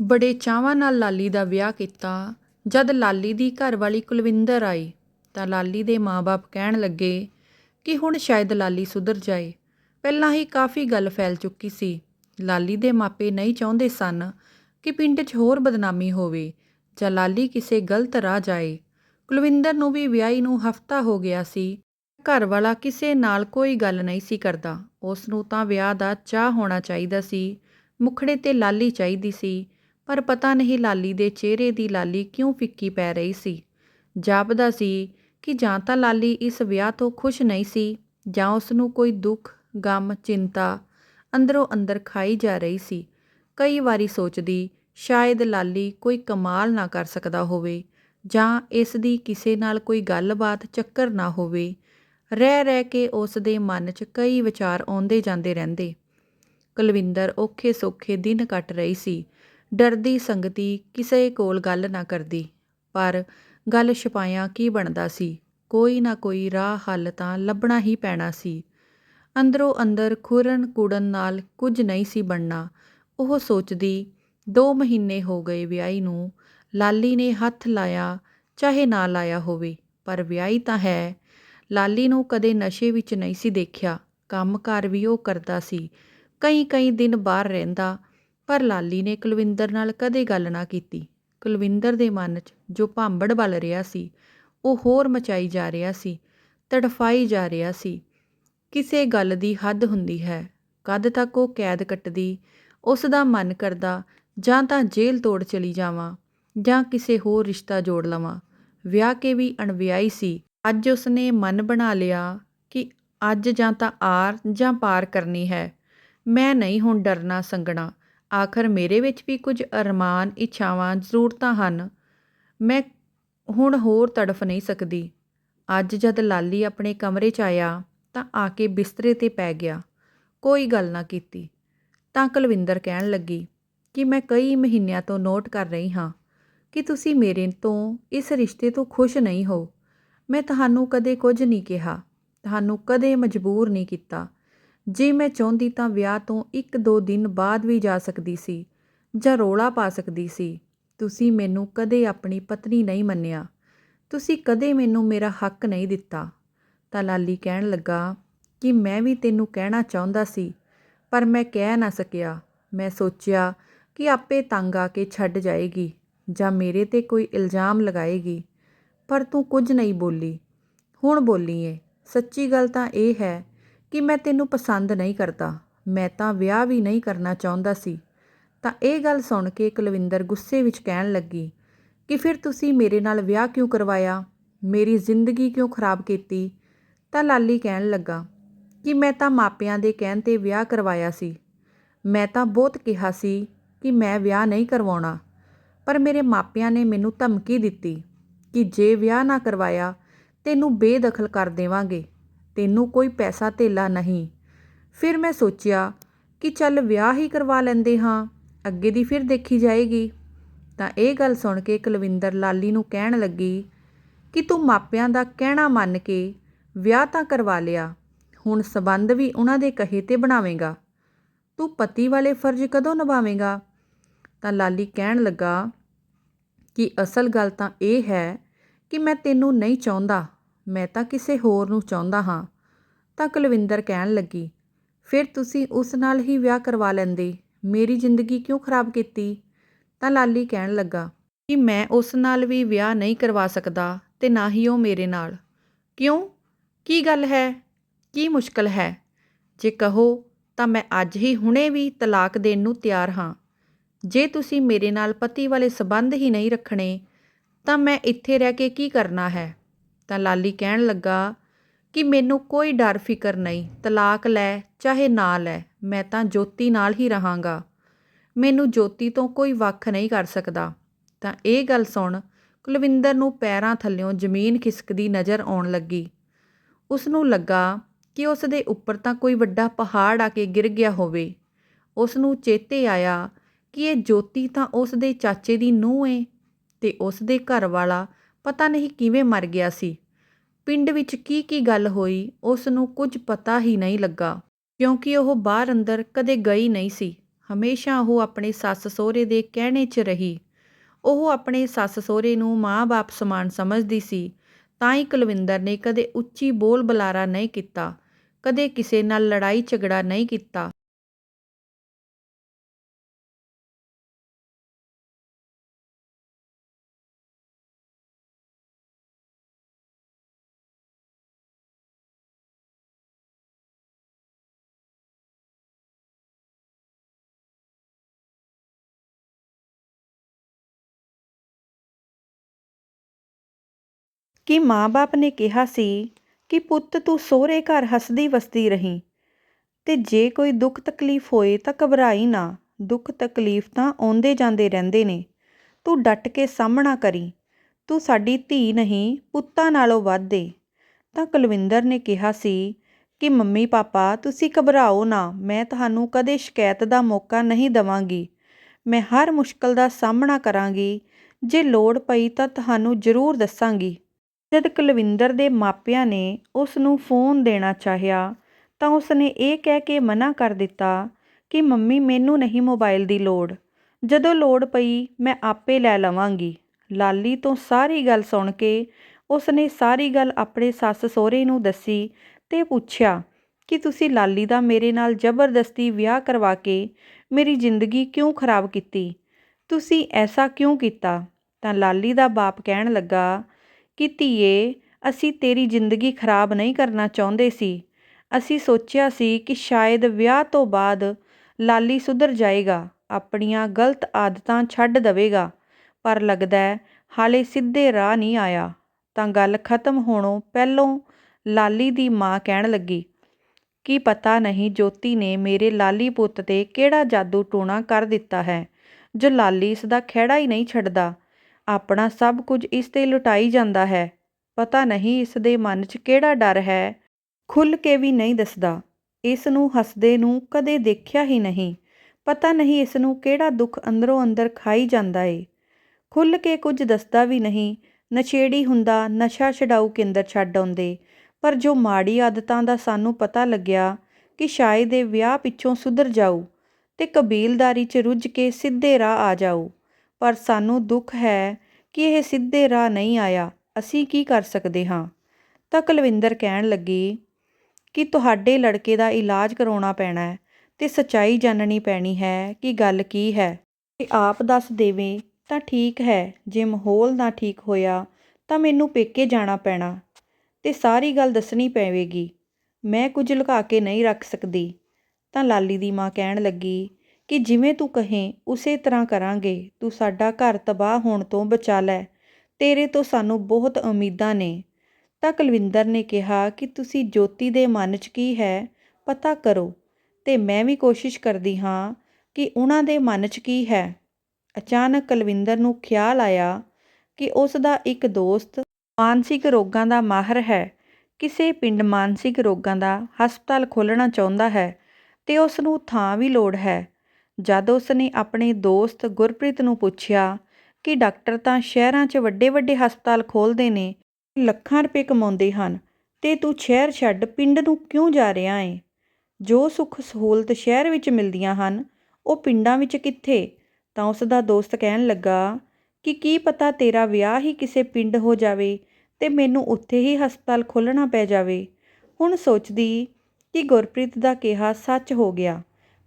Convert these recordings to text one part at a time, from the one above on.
ਬੜੇ ਚਾਵਾਂ ਨਾਲ ਲਾਲੀ ਦਾ ਵਿਆਹ ਕੀਤਾ। ਜਦ ਲਾਲੀ ਦੀ ਘਰਵਾਲੀ ਕੁਲਵਿੰਦਰ ਆਈ, ਤਾਂ ਲਾਲੀ ਦੇ ਮਾਂ-ਬਾਪ ਕਹਿਣ ਲੱਗੇ ਕਿ ਹੁਣ ਸ਼ਾਇਦ ਲਾਲੀ ਸੁਧਰ ਜਾਏ। ਪਹਿਲਾਂ ਹੀ ਕਾਫੀ ਗੱਲ ਫੈਲ ਚੁੱਕੀ ਸੀ। ਲਾਲੀ ਦੇ ਮਾਪੇ ਨਹੀਂ ਚਾਹੁੰਦੇ ਸਨ ਕਿ ਪਿੰਡ 'ਚ ਹੋਰ ਬਦਨਾਮੀ ਹੋਵੇ ਜਾਂ ਲਾਲੀ ਕਿਸੇ ਗਲਤ ਰਾਹ ਜਾਏ। ਕੁਲਵਿੰਦਰ ਨੂੰ ਵੀ ਵਿਆਹੀ ਨੂੰ ਹਫਤਾ ਹੋ ਗਿਆ ਸੀ। ਘਰ ਵਾਲਾ ਕਿਸੇ ਨਾਲ ਕੋਈ ਗੱਲ ਨਹੀਂ ਸੀ ਕਰਦਾ। ਉਸ ਨੂੰ ਤਾਂ ਵਿਆਹ ਦਾ ਚਾਹ ਹੋਣਾ ਚਾਹੀਦਾ ਸੀ। ਮੁਖੜੇ ਤੇ ਲਾਲੀ ਚਾਹੀਦੀ ਸੀ। ਪਰ ਪਤਾ ਨਹੀਂ ਲਾਲੀ ਦੇ ਚਿਹਰੇ ਦੀ ਲਾਲੀ ਕਿਉਂ ਫਿੱਕੀ ਪੈ ਰਹੀ ਸੀ। ਜਾਪਦਾ ਸੀ ਕਿ ਜਾਂ ਤਾਂ ਲਾਲੀ ਇਸ ਵਿਆਹ ਤੋਂ ਖੁਸ਼ ਨਹੀਂ ਸੀ ਜਾਂ ਉਸ ਨੂੰ ਕੋਈ ਦੁੱਖ, ਗਮ, ਚਿੰਤਾ ਅੰਦਰੋਂ ਅੰਦਰ ਖਾਈ ਜਾ ਰਹੀ ਸੀ। ਕਈ ਵਾਰੀ ਸੋਚਦੀ, ਸ਼ਾਇਦ ਲਾਲੀ ਕੋਈ ਕਮਾਲ ਨਾ ਕਰ ਸਕਦਾ ਹੋਵੇ ਜਾਂ ਇਸ ਦੀ ਕਿਸੇ ਨਾਲ ਕੋਈ ਗੱਲਬਾਤ ਚੱਕਰ ਨਾ ਹੋਵੇ। ਰਹਿ ਰਹਿ ਕੇ ਉਸ ਦੇ ਮਨ 'ਚ ਕਈ ਵਿਚਾਰ ਆਉਂਦੇ ਜਾਂਦੇ ਰਹਿੰਦੇ। ਕੁਲਵਿੰਦਰ ਔਖੇ ਸੌਖੇ ਦਿਨ ਕੱਟ ਰਹੀ ਸੀ। ਡਰਦੀ ਸੰਗਤੀ ਕਿਸੇ ਕੋਲ ਗੱਲ ਨਾ ਕਰਦੀ। ਪਰ ਗੱਲ ਛਪਾਇਆ ਕੀ ਬਣਦਾ ਸੀ? ਕੋਈ ਨਾ ਕੋਈ ਰਾਹ ਹੱਲ ਤਾਂ ਲੱਭਣਾ ਹੀ ਪੈਣਾ ਸੀ। ਅੰਦਰੋਂ ਅੰਦਰ ਖੁਰਨ ਕੁੜਨ ਨਾਲ ਕੁਝ ਨਹੀਂ ਸੀ ਬਣਨਾ। ਉਹ ਸੋਚਦੀ 2 ਮਹੀਨੇ ਹੋ ਗਏ ਵਿਆਹੀ ਨੂੰ। ਲਾਲੀ ਨੇ ਹੱਥ ਲਾਇਆ, ਚਾਹੇ ਨਾ ਲਾਇਆ ਹੋਵੇ, ਪਰ ਵਿਆਹੀ ਤਾਂ ਹੈ। ਲਾਲੀ ਨੂੰ ਕਦੇ ਨਸ਼ੇ ਵਿੱਚ ਨਹੀਂ ਸੀ ਦੇਖਿਆ। ਕੰਮਕਾਰ ਵੀ ਉਹ ਕਰਦਾ ਸੀ। ਕਈ ਕਈ ਦਿਨ ਬਾਹਰ ਰਹਿੰਦਾ। ਪਰ ਲਾਲੀ ਨੇ ਕੁਲਵਿੰਦਰ ਨਾਲ ਕਦੇ ਗੱਲ ਨਾ ਕੀਤੀ। ਕੁਲਵਿੰਦਰ ਦੇ ਮਨ 'ਚ ਜੋ ਭਾਂਬੜ ਬਲ ਰਿਹਾ ਸੀ, ਉਹ ਹੋਰ ਮਚਾਈ ਜਾ ਰਿਹਾ ਸੀ, ਤੜਫਾਈ ਜਾ ਰਿਹਾ ਸੀ। ਕਿਸੇ ਗੱਲ ਦੀ ਹੱਦ ਹੁੰਦੀ ਹੈ। ਕਦ ਤੱਕ ਉਹ ਕੈਦ ਕੱਟਦੀ, ਉਸ ਦਾ ਮਨ ਕਰਦਾ, ਜਾਂ ਤਾਂ ਜੇਲ੍ਹ ਤੋੜ ਚਲੀ ਜਾਵਾਂ, ਜਾਂ ਕਿਸੇ ਹੋਰ ਰਿਸ਼ਤਾ ਜੋੜ ਲਵਾਂ। ਵਿਆਹ ਕੇ ਵੀ ਅਣਵਿਆਹੀ ਸੀ। ਅੱਜ ਉਸਨੇ ਮਨ ਬਣਾ ਲਿਆ ਕਿ ਅੱਜ ਜਾਂ ਤਾਂ ਆਰ ਜਾਂ ਪਾਰ ਕਰਨੀ ਹੈ। ਮੈਂ ਨਹੀਂ ਹੁਣ ਡਰਨਾ ਸੰਗਣਾ। ਆਖਰ ਮੇਰੇ ਵਿੱਚ ਵੀ ਕੁਝ ਅਰਮਾਨ, ਇੱਛਾਵਾਂ, ਜ਼ਰੂਰਤਾਂ ਹਨ। ਮੈਂ ਹੁਣ ਹੋਰ ਤੜਫ ਨਹੀਂ ਸਕਦੀ। ਅੱਜ ਜਦ ਲਾਲੀ ਆਪਣੇ ਕਮਰੇ 'ਚ ਆਇਆ ਤਾਂ ਆ ਕੇ ਬਿਸਤਰੇ ਤੇ ਪੈ ਗਿਆ। ਕੋਈ ਗੱਲ ਨਾ ਕੀਤੀ। ਤਾਂ ਕੁਲਵਿੰਦਰ ਕਹਿਣ ਲੱਗੀ ਕਿ ਮੈਂ ਕਈ ਮਹੀਨਿਆਂ ਤੋਂ ਨੋਟ ਕਰ ਰਹੀ ਹਾਂ ਕਿ ਤੁਸੀਂ ਮੇਰੇ ਤੋਂ ਇਸ ਰਿਸ਼ਤੇ ਤੋਂ ਖੁਸ਼ ਨਹੀਂ ਹੋ। ਮੈਂ ਤੁਹਾਨੂੰ ਕਦੇ ਕੁਝ ਨਹੀਂ ਕਿਹਾ। ਤੁਹਾਨੂੰ ਕਦੇ ਮਜਬੂਰ ਨਹੀਂ ਕੀਤਾ। ਜੇ ਮੈਂ ਚਾਹੁੰਦੀ ਤਾਂ ਵਿਆਹ ਤੋਂ ਇੱਕ ਦੋ ਦਿਨ ਬਾਅਦ ਵੀ ਜਾ ਸਕਦੀ ਸੀ ਜਾਂ ਰੌਲਾ ਪਾ ਸਕਦੀ ਸੀ। ਤੁਸੀਂ ਮੈਨੂੰ ਕਦੇ ਆਪਣੀ ਪਤਨੀ ਨਹੀਂ ਮੰਨਿਆ। ਤੁਸੀਂ ਕਦੇ ਮੈਨੂੰ ਮੇਰਾ ਹੱਕ ਨਹੀਂ ਦਿੱਤਾ। ਤਾਂ ਲਾਲੀ ਕਹਿਣ ਲੱਗਾ ਕਿ ਮੈਂ ਵੀ ਤੈਨੂੰ ਕਹਿਣਾ ਚਾਹੁੰਦਾ ਸੀ, ਪਰ ਮੈਂ ਕਹਿ ਨਾ ਸਕਿਆ। ਮੈਂ ਸੋਚਿਆ ਕਿ ਆਪੇ ਤੰਗ ਆ ਕੇ ਛੱਡ ਜਾਏਗੀ ਜਾਂ ਮੇਰੇ ਤੇ ਕੋਈ ਇਲਜ਼ਾਮ ਲਗਾਏਗੀ। ਪਰ ਤੂੰ ਕੁਝ ਨਹੀਂ ਬੋਲੀ। ਹੁਣ ਬੋਲੀ ਏ ਸੱਚੀ ਗੱਲ ਤਾਂ ਇਹ ਹੈ ਕਿ ਮੈਂ ਤੈਨੂੰ ਪਸੰਦ ਨਹੀਂ ਕਰਦਾ, ਮੈਂ ਤਾਂ ਵਿਆਹ ਵੀ ਨਹੀਂ ਕਰਨਾ ਚਾਹੁੰਦਾ ਸੀ। ਤਾਂ ਇਹ ਗੱਲ ਸੁਣ ਕੇ ਕੁਲਵਿੰਦਰ ਗੁੱਸੇ ਵਿੱਚ ਕਹਿਣ ਲੱਗੀ ਕਿ ਫਿਰ ਤੁਸੀਂ ਮੇਰੇ ਨਾਲ ਵਿਆਹ ਕਿਉਂ ਕਰਵਾਇਆ? ਮੇਰੀ ਜ਼ਿੰਦਗੀ ਕਿਉਂ ਖਰਾਬ ਕੀਤੀ? ਤਾਂ ਲਾਲੀ ਕਹਿਣ ਲੱਗਾ ਕਿ ਮੈਂ ਤਾਂ ਮਾਪਿਆਂ ਦੇ ਕਹਿਣ ਤੇ ਵਿਆਹ ਕਰਵਾਇਆ ਸੀ। ਮੈਂ ਤਾਂ ਬਹੁਤ ਕਿਹਾ ਸੀ ਕਿ ਮੈਂ ਵਿਆਹ ਨਹੀਂ ਕਰਵਾਉਣਾ, ਪਰ ਮੇਰੇ ਮਾਪਿਆਂ ਨੇ ਮੈਨੂੰ ਧਮਕੀ ਦਿੱਤੀ ਕਿ ਜੇ ਵਿਆਹ ਨਾ ਕਰਵਾਇਆ, ਤੈਨੂੰ ਬੇਦਖਲ ਕਰ ਦੇਵਾਂਗੇ। ਤੈਨੂੰ ਕੋਈ ਪੈਸਾ ਧੇਲਾ ਨਹੀਂ। ਫਿਰ ਮੈਂ ਸੋਚਿਆ ਕਿ ਚੱਲ ਵਿਆਹ ਹੀ ਕਰਵਾ ਲੈਂਦੇ ਹਾਂ, ਅੱਗੇ ਦੀ ਫਿਰ ਦੇਖੀ ਜਾਏਗੀ। ਤਾਂ ਇਹ ਗੱਲ ਸੁਣ ਕੇ ਕੁਲਵਿੰਦਰ ਲਾਲੀ ਨੂੰ ਕਹਿਣ ਲੱਗੀ ਕਿ ਤੂੰ ਮਾਪਿਆਂ ਦਾ ਕਹਿਣਾ ਮੰਨ ਕੇ ਵਿਆਹ ਤਾਂ ਕਰਵਾ ਲਿਆ, ਹੁਣ ਸਬੰਧ ਵੀ ਉਹਨਾਂ ਦੇ ਕਹੇ ਤੇ ਬਣਾਵੇਂਗਾ। ਤੂੰ ਪਤੀ ਵਾਲੇ ਫਰਜ਼ ਕਦੋਂ ਨਿਭਾਵੇਂਗਾ? ਤਾਂ ਲਾਲੀ ਕਹਿਣ ਲੱਗਾ ਕਿ ਅਸਲ ਗੱਲ ਤਾਂ ਇਹ ਹੈ ਕਿ ਮੈਂ ਤੈਨੂੰ ਨਹੀਂ ਚਾਹੁੰਦਾ। ਮੈਂ ਤਾਂ ਕਿਸੇ ਹੋਰ ਨੂੰ ਚਾਹੁੰਦਾ ਹਾਂ। ਤਾਂ ਕੁਲਵਿੰਦਰ ਕਹਿਣ ਲੱਗੀ, ਫਿਰ ਤੁਸੀਂ ਉਸ ਨਾਲ ਹੀ ਵਿਆਹ ਕਰਵਾ ਲੈਂਦੇ। ਮੇਰੀ ਜ਼ਿੰਦਗੀ ਕਿਉਂ ਖਰਾਬ ਕੀਤੀ? ਤਾਂ ਲਾਲੀ ਕਹਿਣ ਲੱਗਾ, ਕਿ ਮੈਂ ਉਸ ਨਾਲ ਵੀ ਵਿਆਹ ਨਹੀਂ ਕਰਵਾ ਸਕਦਾ ਤੇ ਨਾ ਹੀ ਉਹ ਮੇਰੇ ਨਾਲ। ਕਿਉਂ? ਕੀ ਗੱਲ ਹੈ? ਕੀ ਮੁਸ਼ਕਲ ਹੈ? ਜੇ ਕਹੋ ਤਾਂ ਮੈਂ ਅੱਜ ਹੀ ਹੁਣੇ ਵੀ ਤਲਾਕ ਦੇਣ ਨੂੰ ਤਿਆਰ ਹਾਂ। ਜੇ ਤੁਸੀਂ ਮੇਰੇ ਨਾਲ ਪਤੀ ਵਾਲੇ ਸਬੰਧ ਹੀ ਨਹੀਂ ਰੱਖਣੇ ਤਾਂ ਮੈਂ ਇੱਥੇ ਰਹਿ ਕੇ ਕੀ ਕਰਨਾ ਹੈ? ਤਾਂ ਲਾਲੀ ਕਹਿਣ ਲੱਗਾ ਕਿ ਮੈਨੂੰ ਕੋਈ ਡਰ ਫਿਕਰ ਨਹੀਂ, ਤਲਾਕ ਲੈ, ਚਾਹੇ ਨਾ ਲੈ, ਮੈਂ ਤਾਂ ਜੋਤੀ ਨਾਲ ਹੀ ਰਹਾਂਗਾ। ਮੈਨੂੰ ਜੋਤੀ ਤੋਂ ਕੋਈ ਵੱਖ ਨਹੀਂ ਕਰ ਸਕਦਾ। ਤਾਂ ਇਹ ਗੱਲ ਸੁਣ ਕੁਲਵਿੰਦਰ ਨੂੰ ਪੈਰਾਂ ਥੱਲਿਓਂ ਜ਼ਮੀਨ ਖਿਸਕਦੀ ਨਜ਼ਰ ਆਉਣ ਲੱਗੀ। ਉਸ ਨੂੰ ਲੱਗਾ ਕਿ ਉਸ ਦੇ ਉੱਪਰ ਤਾਂ ਕੋਈ ਵੱਡਾ ਪਹਾੜ ਆ ਕੇ ਗਿਰ ਗਿਆ ਹੋਵੇ। ਉਸ ਨੂੰ ਚੇਤੇ ਆਇਆ ਕਿ ਇਹ ਜੋਤੀ ਤਾਂ ਉਸ ਦੇ ਚਾਚੇ ਦੀ ਨੂੰਹ ਏ ਤੇ ਉਸ ਦੇ ਘਰ ਵਾਲਾ ਪਤਾ ਨਹੀਂ ਕਿਵੇਂ ਮਰ ਗਿਆ ਸੀ। ਪਿੰਡ ਵਿੱਚ ਕੀ ਕੀ ਗੱਲ ਹੋਈ ਉਸ ਨੂੰ ਕੁਝ ਪਤਾ ਹੀ ਨਹੀਂ ਲੱਗਾ, ਕਿਉਂਕਿ ਉਹ ਬਾਹਰ ਅੰਦਰ ਕਦੇ ਗਈ ਨਹੀਂ ਸੀ। ਹਮੇਸ਼ਾ ਉਹ ਆਪਣੇ ਸੱਸ ਸਹੁਰੇ ਦੇ ਕਹਿਣੇ 'ਚ ਰਹੀ। ਉਹ ਆਪਣੇ ਸੱਸ ਸਹੁਰੇ ਨੂੰ ਮਾਂ-ਬਾਪ ਸਮਾਨ ਸਮਝਦੀ ਸੀ, ਤਾਂ ਹੀ ਕੁਲਵਿੰਦਰ ਨੇ ਕਦੇ ਉੱਚੀ ਬੋਲ ਬੁਲਾਰਾ ਨਹੀਂ ਕੀਤਾ, ਕਦੇ ਕਿਸੇ ਨਾਲ ਲੜਾਈ ਝਗੜਾ ਨਹੀਂ ਕੀਤਾ। ਕਿ ਮਾਂ-ਬਾਪ ਨੇ ਕਿਹਾ ਸੀ ਕਿ ਪੁੱਤ, ਤੂੰ ਸਹੁਰੇ ਘਰ ਹੱਸਦੀ ਵਸਦੀ ਰਹੀਂ ਤੇ ਜੇ ਕੋਈ ਦੁੱਖ ਤਕਲੀਫ ਹੋਏ ਤਾਂ ਘਬਰਾਈ ਨਾ। ਦੁੱਖ ਤਕਲੀਫ ਤਾਂ ਆਉਂਦੇ ਜਾਂਦੇ ਰਹਿੰਦੇ ਨੇ। ਤੂੰ ਡਟ ਕੇ ਸਾਹਮਣਾ ਕਰੀ। ਤੂੰ ਸਾਡੀ ਧੀ ਨਹੀਂ, ਪੁੱਤਾਂ ਨਾਲੋਂ ਵੱਧ ਏ। ਤਾਂ ਕੁਲਵਿੰਦਰ ਨੇ ਕਿਹਾ ਸੀ ਕਿ, ਮੰਮੀ ਪਾਪਾ, ਤੁਸੀਂ ਘਬਰਾਓ ਨਾ। ਮੈਂ ਤੁਹਾਨੂੰ ਕਦੇ ਸ਼ਿਕਾਇਤ ਦਾ ਮੌਕਾ ਨਹੀਂ ਦਵਾਂਗੀ। ਮੈਂ ਹਰ ਮੁਸ਼ਕਲ ਦਾ ਸਾਹਮਣਾ ਕਰਾਂਗੀ। ਜੇ ਲੋੜ ਪਈ ਤਾਂ ਤੁਹਾਨੂੰ ਜ਼ਰੂਰ ਦੱਸਾਂਗੀ। ਜਦ ਕੁਲਵਿੰਦਰ ਦੇ ਮਾਪਿਆਂ ਨੇ ਉਸ ਨੂੰ ਫੋਨ ਦੇਣਾ ਚਾਹਿਆ, ਤਾਂ ਉਸ ਨੇ ਇਹ ਕਹਿ ਕੇ ਮਨਾ ਕਰ ਦਿੱਤਾ ਕਿ, ਮੰਮੀ, ਮੈਨੂੰ ਨਹੀਂ ਮੋਬਾਈਲ ਦੀ ਲੋੜ। ਜਦੋਂ ਲੋੜ ਪਈ, ਮੈਂ ਆਪੇ ਲੈ ਲਵਾਂਗੀ। ਲਾਲੀ ਤੋਂ ਸਾਰੀ ਗੱਲ ਸੁਣ ਕੇ ਉਸ ਨੇ ਸਾਰੀ ਗੱਲ ਆਪਣੇ ਸੱਸ ਸਹੁਰੇ ਨੂੰ ਦੱਸੀ ਤੇ ਪੁੱਛਿਆ ਕਿ, ਤੁਸੀਂ ਲਾਲੀ ਦਾ ਮੇਰੇ ਨਾਲ ਜ਼ਬਰਦਸਤੀ ਵਿਆਹ ਕਰਵਾ ਕੇ ਮੇਰੀ ਜ਼ਿੰਦਗੀ ਕਿਉਂ ਖਰਾਬ ਕੀਤੀ? ਤੁਸੀਂ ਐਸਾ ਕਿਉਂ ਕੀਤਾ? ਤਾਂ ਲਾਲੀ ਦਾ ਬਾਪ ਕਹਿਣ ਲੱਗਾ ਕਿ ਧੀਏ, ਅਸੀਂ ਤੇਰੀ ਜ਼ਿੰਦਗੀ ਖਰਾਬ ਨਹੀਂ ਕਰਨਾ ਚਾਹੁੰਦੇ ਸੀ। ਅਸੀਂ ਸੋਚਿਆ ਸੀ ਕਿ ਸ਼ਾਇਦ ਵਿਆਹ ਤੋਂ ਬਾਅਦ ਲਾਲੀ ਸੁਧਰ ਜਾਏਗਾ, ਆਪਣੀਆਂ ਗਲਤ ਆਦਤਾਂ ਛੱਡ ਦੇਵੇਗਾ। ਪਰ ਲੱਗਦਾ ਹਾਲੇ ਸਿੱਧੇ ਰਾਹ ਨਹੀਂ ਆਇਆ। ਤਾਂ ਗੱਲ ਖਤਮ ਹੋਣੋਂ ਪਹਿਲੋਂ ਲਾਲੀ ਦੀ ਮਾਂ ਕਹਿਣ ਲੱਗੀ, ਕੀ ਪਤਾ ਨਹੀਂ ਜੋਤੀ ਨੇ ਮੇਰੇ ਲਾਲੀ ਪੁੱਤ ਤੇ ਕਿਹੜਾ ਜਾਦੂ ਟੂਣਾ ਕਰ ਦਿੱਤਾ ਹੈ, ਜੋ ਲਾਲੀ ਇਸ ਦਾ ਖਹਿੜਾ ਹੀ ਨਹੀਂ ਛੱਡਦਾ। ਆਪਣਾ ਸਭ ਕੁਝ ਇਸ ਤੇ ਲੁਟਾਈ ਜਾਂਦਾ ਹੈ। ਪਤਾ ਨਹੀਂ ਇਸ ਦੇ ਮਨ 'ਚ ਕਿਹੜਾ ਡਰ ਹੈ। ਖੁੱਲ੍ਹ ਕੇ ਵੀ ਨਹੀਂ ਦੱਸਦਾ। ਇਸ ਨੂੰ ਹੱਸਦੇ ਨੂੰ ਕਦੇ ਦੇਖਿਆ ਹੀ ਨਹੀਂ। ਪਤਾ ਨਹੀਂ ਇਸ ਨੂੰ ਕਿਹੜਾ ਦੁੱਖ ਅੰਦਰੋਂ ਅੰਦਰ ਖਾਈ ਜਾਂਦਾ ਏ। ਖੁੱਲ੍ਹ ਕੇ ਕੁਝ ਦੱਸਦਾ ਵੀ ਨਹੀਂ। ਨਸ਼ੇੜੀ ਹੁੰਦਾ, ਨਸ਼ਾ ਛਡਾਊ ਕੇਂਦਰ ਛੱਡ ਆਉਂਦੇ। ਪਰ ਜੋ ਮਾੜੀ ਆਦਤਾਂ ਦਾ ਸਾਨੂੰ ਪਤਾ ਲੱਗਿਆ ਕਿ ਸ਼ਾਇਦ ਇਹ ਵਿਆਹ ਪਿੱਛੋਂ ਸੁਧਰ ਜਾਊ ਤੇ ਕਬੀਲਦਾਰੀ 'ਚ ਰੁੱਝ ਕੇ ਸਿੱਧੇ ਰਾਹ ਆ ਜਾਊ। ਪਰ ਸਾਨੂੰ ਦੁੱਖ ਹੈ ਕਿ ਇਹ ਸਿੱਧੇ ਰਾਹ ਨਹੀਂ ਆਇਆ। ਅਸੀਂ ਕੀ ਕਰ ਸਕਦੇ ਹਾਂ? ਤਾਂ ਕੁਲਵਿੰਦਰ ਕਹਿਣ ਲੱਗੀ ਕਿ ਤੁਹਾਡੇ ਲੜਕੇ ਦਾ ਇਲਾਜ ਕਰਾਉਣਾ ਪੈਣਾ ਹੈ ਤੇ ਸੱਚਾਈ ਜਾਣਨੀ ਪੈਣੀ ਹੈ ਕਿ ਗੱਲ ਕੀ ਹੈ। ਤੇ ਆਪ ਦੱਸ ਦੇਵੇ ਤਾਂ ਠੀਕ ਹੈ। ਜੇ ਮਾਹੌਲ ਨਾ ਠੀਕ ਹੋਇਆ ਤਾਂ ਮੈਨੂੰ ਪੇਕੇ ਜਾਣਾ ਪੈਣਾ ਤੇ ਸਾਰੀ ਗੱਲ ਦੱਸਣੀ ਪਵੇਗੀ ਮੈਂ ਕੁਝ ਲੁਕਾ ਕੇ ਨਹੀਂ ਰੱਖ ਸਕਦੀ। ਤਾਂ ਲਾਲੀ ਦੀ ਮਾਂ ਕਹਿਣ ਲੱਗੀ ਕਿ ਜਿਵੇਂ ਤੂੰ ਕਹੇ, ਉਸੇ ਤਰ੍ਹਾਂ ਕਰਾਂਗੇ। ਤੂੰ ਸਾਡਾ ਘਰ ਤਬਾਹ ਹੋਣ ਤੋਂ ਬਚਾ ਲੈ। ਤੇਰੇ ਤੋਂ ਸਾਨੂੰ ਬਹੁਤ ਉਮੀਦਾਂ ਨੇ। ਤਾਂ ਕੁਲਵਿੰਦਰ ਨੇ ਕਿਹਾ ਕਿ ਤੁਸੀਂ ਜੋਤੀ ਦੇ ਮਨ 'ਚ ਕੀ ਹੈ, ਪਤਾ ਕਰੋ। ਤੇ ਮੈਂ ਵੀ ਕੋਸ਼ਿਸ਼ ਕਰਦੀ ਹਾਂ ਕਿ ਉਹਨਾਂ ਦੇ ਮਨ 'ਚ ਕੀ ਹੈ। ਅਚਾਨਕ ਕੁਲਵਿੰਦਰ ਨੂੰ ਖਿਆਲ ਆਇਆ ਕਿ ਉਸ ਦਾ ਇੱਕ ਦੋਸਤ ਮਾਨਸਿਕ ਰੋਗਾਂ ਦਾ ਮਾਹਰ ਹੈ। ਕਿਸੇ ਪਿੰਡ ਮਾਨਸਿਕ ਰੋਗਾਂ ਦਾ ਹਸਪਤਾਲ ਖੋਲ੍ਹਣਾ ਚਾਹੁੰਦਾ ਹੈ ਤੇ ਉਸ ਨੂੰ ਥਾਂ ਵੀ ਲੋੜ ਹੈ। ਜਦ ਉਸ ਨੇ ਆਪਣੇ ਦੋਸਤ ਗੁਰਪ੍ਰੀਤ ਨੂੰ ਪੁੱਛਿਆ ਕਿ ਡਾਕਟਰ ਤਾਂ ਸ਼ਹਿਰਾਂ 'ਚ ਵੱਡੇ ਵੱਡੇ ਹਸਪਤਾਲ ਖੋਲ੍ਹਦੇ ਨੇ, ਲੱਖਾਂ ਰੁਪਏ ਕਮਾਉਂਦੇ ਹਨ, ਤੇ ਤੂੰ ਸ਼ਹਿਰ ਛੱਡ ਪਿੰਡ ਨੂੰ ਕਿਉਂ ਜਾ ਰਿਹਾ ਏ? ਜੋ ਸੁੱਖ ਸਹੂਲਤ ਸ਼ਹਿਰ ਵਿੱਚ ਮਿਲਦੀਆਂ ਹਨ, ਉਹ ਪਿੰਡਾਂ ਵਿੱਚ ਕਿੱਥੇ? ਤਾਂ ਉਸ ਦਾ ਦੋਸਤ ਕਹਿਣ ਲੱਗਾ ਕਿ ਕੀ ਪਤਾ ਤੇਰਾ ਵਿਆਹ ਹੀ ਕਿਸੇ ਪਿੰਡ ਹੋ ਜਾਵੇ ਤੇ ਮੈਨੂੰ ਉੱਥੇ ਹੀ ਹਸਪਤਾਲ ਖੋਲ੍ਹਣਾ ਪੈ ਜਾਵੇ। ਹੁਣ ਸੋਚਦੀ ਕਿ ਗੁਰਪ੍ਰੀਤ ਦਾ ਕਿਹਾ ਸੱਚ ਹੋ ਗਿਆ।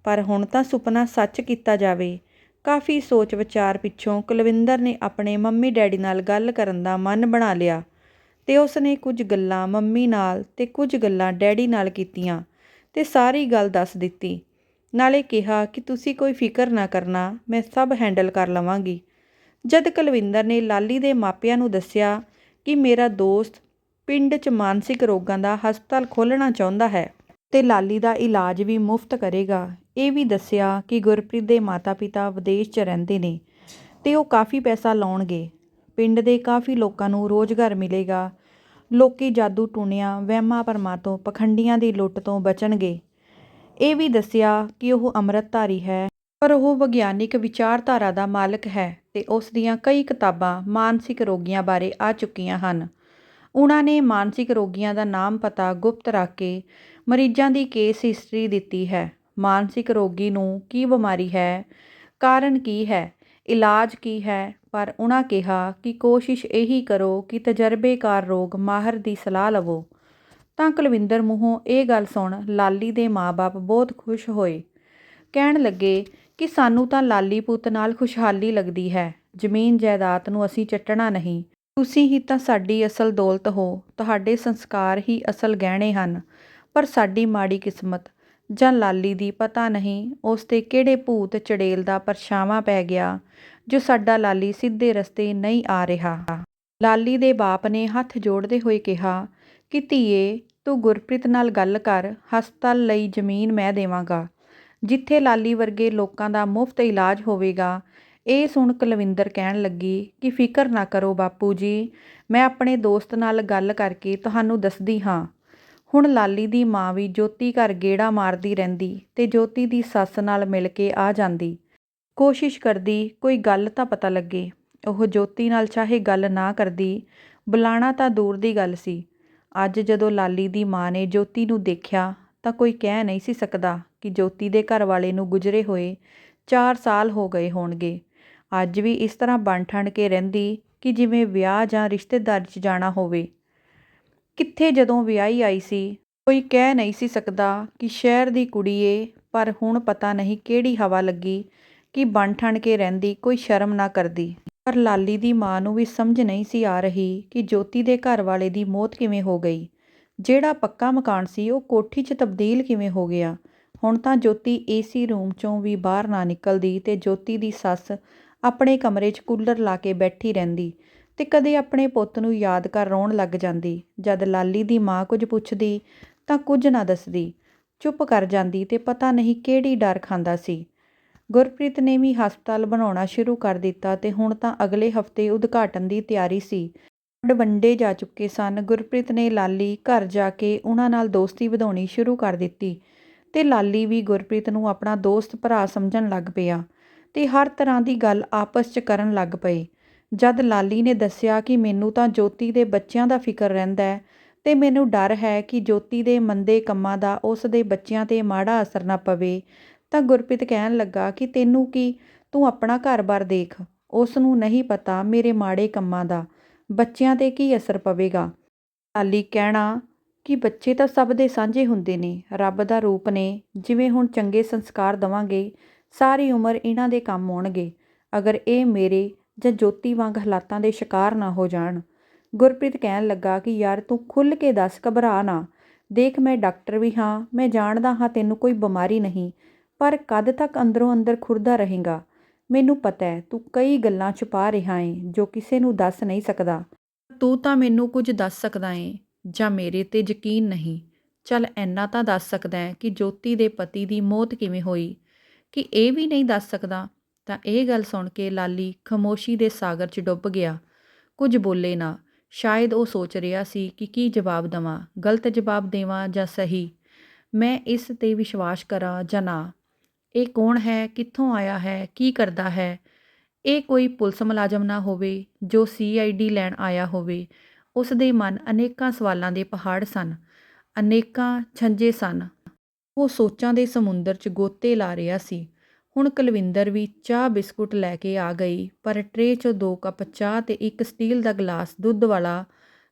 ਪਰ ਹੁਣ ਤਾਂ ਸੁਪਨਾ ਸੱਚ ਕੀਤਾ ਜਾਵੇ। ਕਾਫੀ ਸੋਚ ਵਿਚਾਰ ਪਿੱਛੋਂ ਕੁਲਵਿੰਦਰ ਨੇ ਆਪਣੇ ਮੰਮੀ ਡੈਡੀ ਨਾਲ ਗੱਲ ਕਰਨ ਦਾ ਮਨ ਬਣਾ ਲਿਆ ਅਤੇ ਉਸ ਨੇ ਕੁਝ ਗੱਲਾਂ ਮੰਮੀ ਨਾਲ ਅਤੇ ਕੁਝ ਗੱਲਾਂ ਡੈਡੀ ਨਾਲ ਕੀਤੀਆਂ ਅਤੇ ਸਾਰੀ ਗੱਲ ਦੱਸ ਦਿੱਤੀ। ਨਾਲੇ ਕਿਹਾ ਕਿ ਤੁਸੀਂ ਕੋਈ ਫਿਕਰ ਨਾ ਕਰਨਾ, ਮੈਂ ਸਭ ਹੈਂਡਲ ਕਰ ਲਵਾਂਗੀ। ਜਦ ਕੁਲਵਿੰਦਰ ਨੇ ਲਾਲੀ ਦੇ ਮਾਪਿਆਂ ਨੂੰ ਦੱਸਿਆ ਕਿ ਮੇਰਾ ਦੋਸਤ ਪਿੰਡ 'ਚ ਮਾਨਸਿਕ ਰੋਗਾਂ ਦਾ ਹਸਪਤਾਲ ਖੋਲ੍ਹਣਾ ਚਾਹੁੰਦਾ ਹੈ ਤੇ ਲਾਲੀ ਦਾ ਇਲਾਜ ਵੀ ਮੁਫਤ ਕਰੇਗਾ ਇਹ ਵੀ ਦੱਸਿਆ ਕਿ ਗੁਰਪ੍ਰੀਤ ਦੇ ਮਾਤਾ-ਪਿਤਾ ਵਿਦੇਸ਼ 'ਚ ਰਹਿੰਦੇ ਨੇ ਤੇ ਉਹ ਕਾਫੀ ਪੈਸਾ ਲਾਉਣਗੇ। ਪਿੰਡ ਦੇ ਕਾਫੀ ਲੋਕਾਂ ਨੂੰ ਰੋਜ਼ਗਾਰ ਮਿਲੇਗਾ। ਲੋਕੀ ਜਾਦੂ ਟੂਣਿਆਂ, ਵਹਿਮਾਂ ਭਰਮਾਂ ਤੋਂ ਪਖੰਡੀਆਂ ਦੀ ਲੁੱਟ ਤੋਂ ਬਚਣਗੇ। ਇਹ ਵੀ ਦੱਸਿਆ ਕਿ ਉਹ ਅੰਮ੍ਰਿਤਧਾਰੀ ਹੈ, ਪਰ ਉਹ ਵਿਗਿਆਨਿਕ ਵਿਚਾਰਧਾਰਾ ਦਾ ਮਾਲਕ ਹੈ ਤੇ ਉਸ ਦੀਆਂ ਕਈ ਕਿਤਾਬਾਂ ਮਾਨਸਿਕ ਰੋਗੀਆਂ ਬਾਰੇ ਆ ਚੁੱਕੀਆਂ ਹਨ। ਉਹਨਾਂ ਨੇ ਮਾਨਸਿਕ ਰੋਗੀਆਂ ਦਾ ਨਾਮ ਪਤਾ ਗੁਪਤ ਰੱਖ ਕੇ ਮਰੀਜ਼ਾਂ ਦੀ ਕੇਸ ਹਿਸਟਰੀ ਦਿੱਤੀ ਹੈ। ਮਾਨਸਿਕ ਰੋਗੀ ਨੂੰ ਕੀ ਬਿਮਾਰੀ ਹੈ? ਕਾਰਨ ਕੀ ਹੈ? ਇਲਾਜ ਕੀ ਹੈ? ਪਰ ਉਹਨਾਂ ਕਿਹਾ ਕਿ ਕੋਸ਼ਿਸ਼ ਇਹੀ ਕਰੋ ਕਿ ਤਜਰਬੇਕਾਰ ਰੋਗ ਮਾਹਰ ਦੀ ਸਲਾਹ ਲਵੋ। ਤਾਂ ਕੁਲਵਿੰਦਰ ਮੂੰਹੋਂ ਇਹ ਗੱਲ ਸੁਣ ਲਾਲੀ ਦੇ ਮਾਪੇ ਬਹੁਤ ਖੁਸ਼ ਹੋਏ। ਕਹਿਣ ਲੱਗੇ ਕਿ ਸਾਨੂੰ ਤਾਂ ਲਾਲੀ ਪੁੱਤ ਨਾਲ ਖੁਸ਼ਹਾਲੀ ਲੱਗਦੀ ਹੈ। ਜ਼ਮੀਨ ਜਾਇਦਾਦ ਨੂੰ ਅਸੀਂ ਚੱਟਣਾ ਨਹੀਂ। ਤੁਸੀਂ ਹੀ ਤਾਂ ਸਾਡੀ ਅਸਲ ਦੌਲਤ ਹੋ। ਤੁਹਾਡੇ ਸੰਸਕਾਰ ਹੀ ਅਸਲ ਗਹਿਣੇ ਹਨ। ਪਰ ਸਾਡੀ ਮਾੜੀ ਕਿਸਮਤ ਜਾਂ ਲਾਲੀ ਦੀ ਪਤਾ ਨਹੀਂ ਉਸ ਤੇ ਕਿਹੜੇ ਭੂਤ ਚੜੇਲ ਦਾ ਪਰਛਾਵਾਂ ਪੈ ਗਿਆ, ਜੋ ਸਾਡਾ ਲਾਲੀ ਸਿੱਧੇ ਰਸਤੇ ਨਹੀਂ ਆ ਰਿਹਾ। ਲਾਲੀ ਦੇ ਬਾਪ ਨੇ ਹੱਥ ਜੋੜਦੇ ਹੋਏ ਕਿਹਾ, ਕਿ ਧੀਏ, ਤੂੰ ਗੁਰਪ੍ਰੀਤ ਨਾਲ ਗੱਲ ਕਰ, ਹਸਪਤਾਲ ਲਈ ਜ਼ਮੀਨ ਮੈਂ ਦੇਵਾਂਗਾ। ਜਿੱਥੇ ਲਾਲੀ ਵਰਗੇ ਲੋਕਾਂ ਦਾ ਮੁਫਤ ਇਲਾਜ ਹੋਵੇਗਾ, ਇਹ ਸੁਣ ਕੁਲਵਿੰਦਰ ਕਹਿਣ ਲੱਗੀ ਕਿ ਫਿਕਰ ਨਾ ਕਰੋ ਬਾਪੂ ਜੀ, ਮੈਂ ਆਪਣੇ ਦੋਸਤ ਨਾਲ ਗੱਲ ਕਰਕੇ ਤੁਹਾਨੂੰ ਦੱਸਦੀ ਹਾਂ। ਹੁਣ ਲਾਲੀ ਦੀ ਮਾਂ ਵੀ ਜੋਤੀ ਘਰ ਗੇੜਾ ਮਾਰਦੀ ਰਹਿੰਦੀ ਤੇ ਜੋਤੀ ਦੀ ਸੱਸ ਨਾਲ ਮਿਲ ਕੇ ਆ ਜਾਂਦੀ। ਕੋਸ਼ਿਸ਼ ਕਰਦੀ, ਕੋਈ ਗੱਲ ਤਾਂ ਪਤਾ ਲੱਗੇ। ਉਹ ਜੋਤੀ ਨਾਲ ਚਾਹੇ ਗੱਲ ਨਾ ਕਰਦੀ, ਬੁਲਾਣਾ ਤਾਂ ਦੂਰ ਦੀ ਗੱਲ ਸੀ। ਅੱਜ ਜਦੋਂ ਲਾਲੀ ਦੀ ਮਾਂ ਨੇ ਜੋਤੀ ਨੂੰ ਦੇਖਿਆ, ਤਾਂ ਕੋਈ ਕਹਿ ਨਹੀਂ ਸੀ ਸਕਦਾ ਕਿ ਜੋਤੀ ਦੇ ਘਰ ਵਾਲੇ ਨੂੰ ਗੁਜ਼ਰੇ ਹੋਏ 4 ਸਾਲ ਹੋ ਗਏ ਹੋਣਗੇ। ਅੱਜ ਵੀ ਇਸ ਤਰ੍ਹਾਂ ਬਣ ਠਣ ਕੇ ਰਹਿੰਦੀ ਕਿ ਜਿਵੇਂ ਵਿਆਹ ਜਾਂ ਰਿਸ਼ਤੇਦਾਰੀ 'ਚ ਜਾਣਾ ਹੋਵੇ। ਕਿੱਥੇ ਜਦੋਂ ਵਿਆਹੀ ਆਈ ਸੀ, ਕੋਈ ਕਹਿ ਨਹੀਂ ਸੀ ਸਕਦਾ ਕਿ ਸ਼ਹਿਰ ਦੀ ਕੁੜੀ ਏ ਪਰ ਹੁਣ ਪਤਾ ਨਹੀਂ ਕਿਹੜੀ ਹਵਾ ਲੱਗੀ ਕਿ ਬਣ ਠਣ ਕੇ ਰਹਿੰਦੀ ਕੋਈ ਸ਼ਰਮ ਨਾ ਕਰਦੀ। ਪਰ ਲਾਲੀ ਦੀ ਮਾਂ ਨੂੰ ਵੀ ਸਮਝ ਨਹੀਂ ਸੀ ਆ ਰਹੀ ਕਿ ਜੋਤੀ ਦੇ ਘਰ ਵਾਲੇ ਦੀ ਮੌਤ ਕਿਵੇਂ ਹੋ ਗਈ। ਜਿਹੜਾ ਪੱਕਾ ਮਕਾਨ ਸੀ, ਉਹ ਕੋਠੀ 'ਚ ਤਬਦੀਲ ਕਿਵੇਂ ਹੋ ਗਿਆ? ਹੁਣ ਤਾਂ ਜੋਤੀ ਏਸੀ ਰੂਮ 'ਚੋਂ ਵੀ ਬਾਹਰ ਨਾ ਨਿਕਲਦੀ ਤੇ ਜੋਤੀ ਦੀ ਸੱਸ ਆਪਣੇ ਕਮਰੇ 'ਚ ਕੂਲਰ ਲਾ ਕੇ ਬੈਠੀ ਰਹਿੰਦੀ। ਅਤੇ ਕਦੇ ਆਪਣੇ ਪੁੱਤ ਨੂੰ ਯਾਦ ਕਰ ਰੋਣ ਲੱਗ ਜਾਂਦੀ। ਜਦ ਲਾਲੀ ਦੀ ਮਾਂ ਕੁਝ ਪੁੱਛਦੀ, ਤਾਂ ਕੁਝ ਨਾ ਦੱਸਦੀ। ਚੁੱਪ ਕਰ ਜਾਂਦੀ ਅਤੇ ਪਤਾ ਨਹੀਂ ਕਿਹੜੀ ਡਰ ਖਾਂਦਾ ਸੀ। ਗੁਰਪ੍ਰੀਤ ਨੇ ਵੀ ਹਸਪਤਾਲ ਬਣਾਉਣਾ ਸ਼ੁਰੂ ਕਰ ਦਿੱਤਾ ਤੇ ਹੁਣ ਤਾਂ ਅਗਲੇ ਹਫ਼ਤੇ ਉਦਘਾਟਨ ਦੀ ਤਿਆਰੀ ਸੀ। ਫੰਡ ਵੰਡੇ ਜਾ ਚੁੱਕੇ ਸਨ। ਗੁਰਪ੍ਰੀਤ ਨੇ ਲਾਲੀ ਘਰ ਜਾ ਕੇ ਉਹਨਾਂ ਨਾਲ ਦੋਸਤੀ ਵਧਾਉਣੀ ਸ਼ੁਰੂ ਕਰ ਦਿੱਤੀ ਤੇ ਲਾਲੀ ਵੀ ਗੁਰਪ੍ਰੀਤ ਨੂੰ ਆਪਣਾ ਦੋਸਤ ਭਰਾ ਸਮਝਣ ਲੱਗ ਪਿਆ ਤੇ ਹਰ ਤਰ੍ਹਾਂ ਦੀ ਗੱਲ ਆਪਸ 'ਚ ਕਰਨ ਲੱਗ ਪਏ। ਜਦ ਲਾਲੀ ਨੇ ਦੱਸਿਆ ਕਿ ਮੈਨੂੰ ਤਾਂ ਜੋਤੀ ਦੇ ਬੱਚਿਆਂ ਦਾ ਫਿਕਰ ਰਹਿੰਦਾ ਹੈ, ਤੇ ਮੈਨੂੰ ਡਰ ਹੈ ਕਿ ਜੋਤੀ ਦੇ ਮੰਦੇ ਕੰਮਾਂ ਦਾ ਉਸ ਦੇ ਬੱਚਿਆਂ ਤੇ ਮਾੜਾ ਅਸਰ ਨਾ ਪਵੇ, ਤਾਂ ਗੁਰਪ੍ਰੀਤ ਕਹਿਣ ਲੱਗਾ ਕਿ ਤੈਨੂੰ ਕੀ, ਤੂੰ ਆਪਣਾ ਘਰ-ਬਾਰ ਦੇਖ, ਉਸ ਨੂੰ ਨਹੀਂ ਪਤਾ ਮੇਰੇ ਮਾੜੇ ਕੰਮਾਂ ਦਾ, ਬੱਚਿਆਂ ਤੇ ਕੀ ਅਸਰ ਪਵੇਗਾ। ਲਾਲੀ ਕਹਿਣਾ ਕਿ ਬੱਚੇ ਤਾਂ ਸਭ ਦੇ ਸਾਂਝੇ ਹੁੰਦੇ ਨੇ, ਰੱਬ ਦਾ ਰੂਪ ਨੇ, ਜਿਵੇਂ ਹੁਣ ਚੰਗੇ ਸੰਸਕਾਰ ਦਵਾਂਗੇ, ਸਾਰੀ ਉਮਰ ਇਹਨਾਂ ਦੇ ਕੰਮ ਆਉਣਗੇ, ਅਗਰ ਇਹ ਮੇਰੇ ਜਾਂ ਜੋਤੀ ਵਾਂਗ ਹਾਲਾਤਾਂ ਦੇ ਸ਼ਿਕਾਰ ਨਾ ਹੋ ਜਾਣ। ਗੁਰਪ੍ਰੀਤ ਕਹਿਣ ਲੱਗਾ ਕਿ, ਯਾਰ, ਤੂੰ ਖੁੱਲ੍ਹ ਕੇ ਦੱਸ, ਘਬਰਾ ਨਾ। ਦੇਖ, ਮੈਂ ਡਾਕਟਰ ਵੀ ਹਾਂ, ਮੈਂ ਜਾਣਦਾ ਹਾਂ ਤੈਨੂੰ ਕੋਈ ਬਿਮਾਰੀ ਨਹੀਂ, ਪਰ ਕਦ ਤੱਕ ਅੰਦਰੋਂ ਅੰਦਰ ਖੁਰਦਾ ਰਹੇਗਾ? ਮੈਨੂੰ ਪਤਾ ਹੈ, ਤੂੰ ਕਈ ਗੱਲਾਂ ਛੁਪਾ ਰਿਹਾ ਏ, ਜੋ ਕਿਸੇ ਨੂੰ ਦੱਸ ਨਹੀਂ ਸਕਦਾ। ਤੂੰ ਤਾਂ ਮੈਨੂੰ ਕੁਝ ਦੱਸ ਸਕਦਾ ਏ, ਜਾਂ ਮੇਰੇ ਤੇ ਯਕੀਨ ਨਹੀਂ। ਚੱਲ, ਐਨਾ ਤਾਂ ਦੱਸ ਸਕਦਾ ਹੈ ਕਿ ਜੋਤੀ ਦੇ ਪਤੀ ਦੀ ਮੌਤ ਕਿਵੇਂ ਹੋਈ? ਕਿ ਇਹ ਵੀ ਨਹੀਂ ਦੱਸ ਸਕਦਾ ਤਾਂ ਇਹ ਗੱਲ ਸੁਣ ਕੇ ਲਾਲੀ ਖਮੋਸ਼ੀ ਦੇ ਸਾਗਰ 'ਚ ਡੁੱਬ ਗਿਆ। ਕੁਝ ਬੋਲੇ ਨਾ, ਸ਼ਾਇਦ ਉਹ ਸੋਚ ਰਿਹਾ ਸੀ ਕਿ ਕੀ ਜਵਾਬ ਦਵਾਂ, ਗਲਤ ਜਵਾਬ ਦੇਵਾਂ ਜਾਂ ਸਹੀ। ਮੈਂ ਇਸ ਤੇ ਵਿਸ਼ਵਾਸ ਕਰਾਂ ਜਾਂ ਨਾ? ਇਹ ਕੌਣ ਹੈ, ਕਿੱਥੋਂ ਆਇਆ ਹੈ, ਕੀ ਕਰਦਾ ਹੈ? ਇਹ ਕੋਈ ਪੁਲਿਸ ਮੁਲਾਜ਼ਮ ਨਾ ਹੋਵੇ, ਜੋ ਸੀਆਈਡੀ ਲੈਣ ਆਇਆ ਹੋਵੇ। ਉਸ ਦੇ ਮਨ ਅਨੇਕਾਂ ਸਵਾਲਾਂ ਦੇ ਪਹਾੜ ਸਨ, ਅਨੇਕਾਂ ਛੰਜੇ ਸਨ। ਉਹ ਸੋਚਾਂ ਦੇ ਸਮੁੰਦਰ 'ਚ ਗੋਤੇ ਲਾ ਰਿਹਾ ਸੀ। ਹੁਣ ਕੁਲਵਿੰਦਰ ਵੀ ਚਾਹ ਬਿਸਕੁਟ ਲੈ ਕੇ ਆ ਗਈ, ਪਰ ਟਰੇ 'ਚੋਂ ਦੋ ਕੱਪ ਚਾਹ ਤੇ ਇੱਕ ਸਟੀਲ ਦਾ ਗਲਾਸ ਦੁੱਧ ਵਾਲਾ,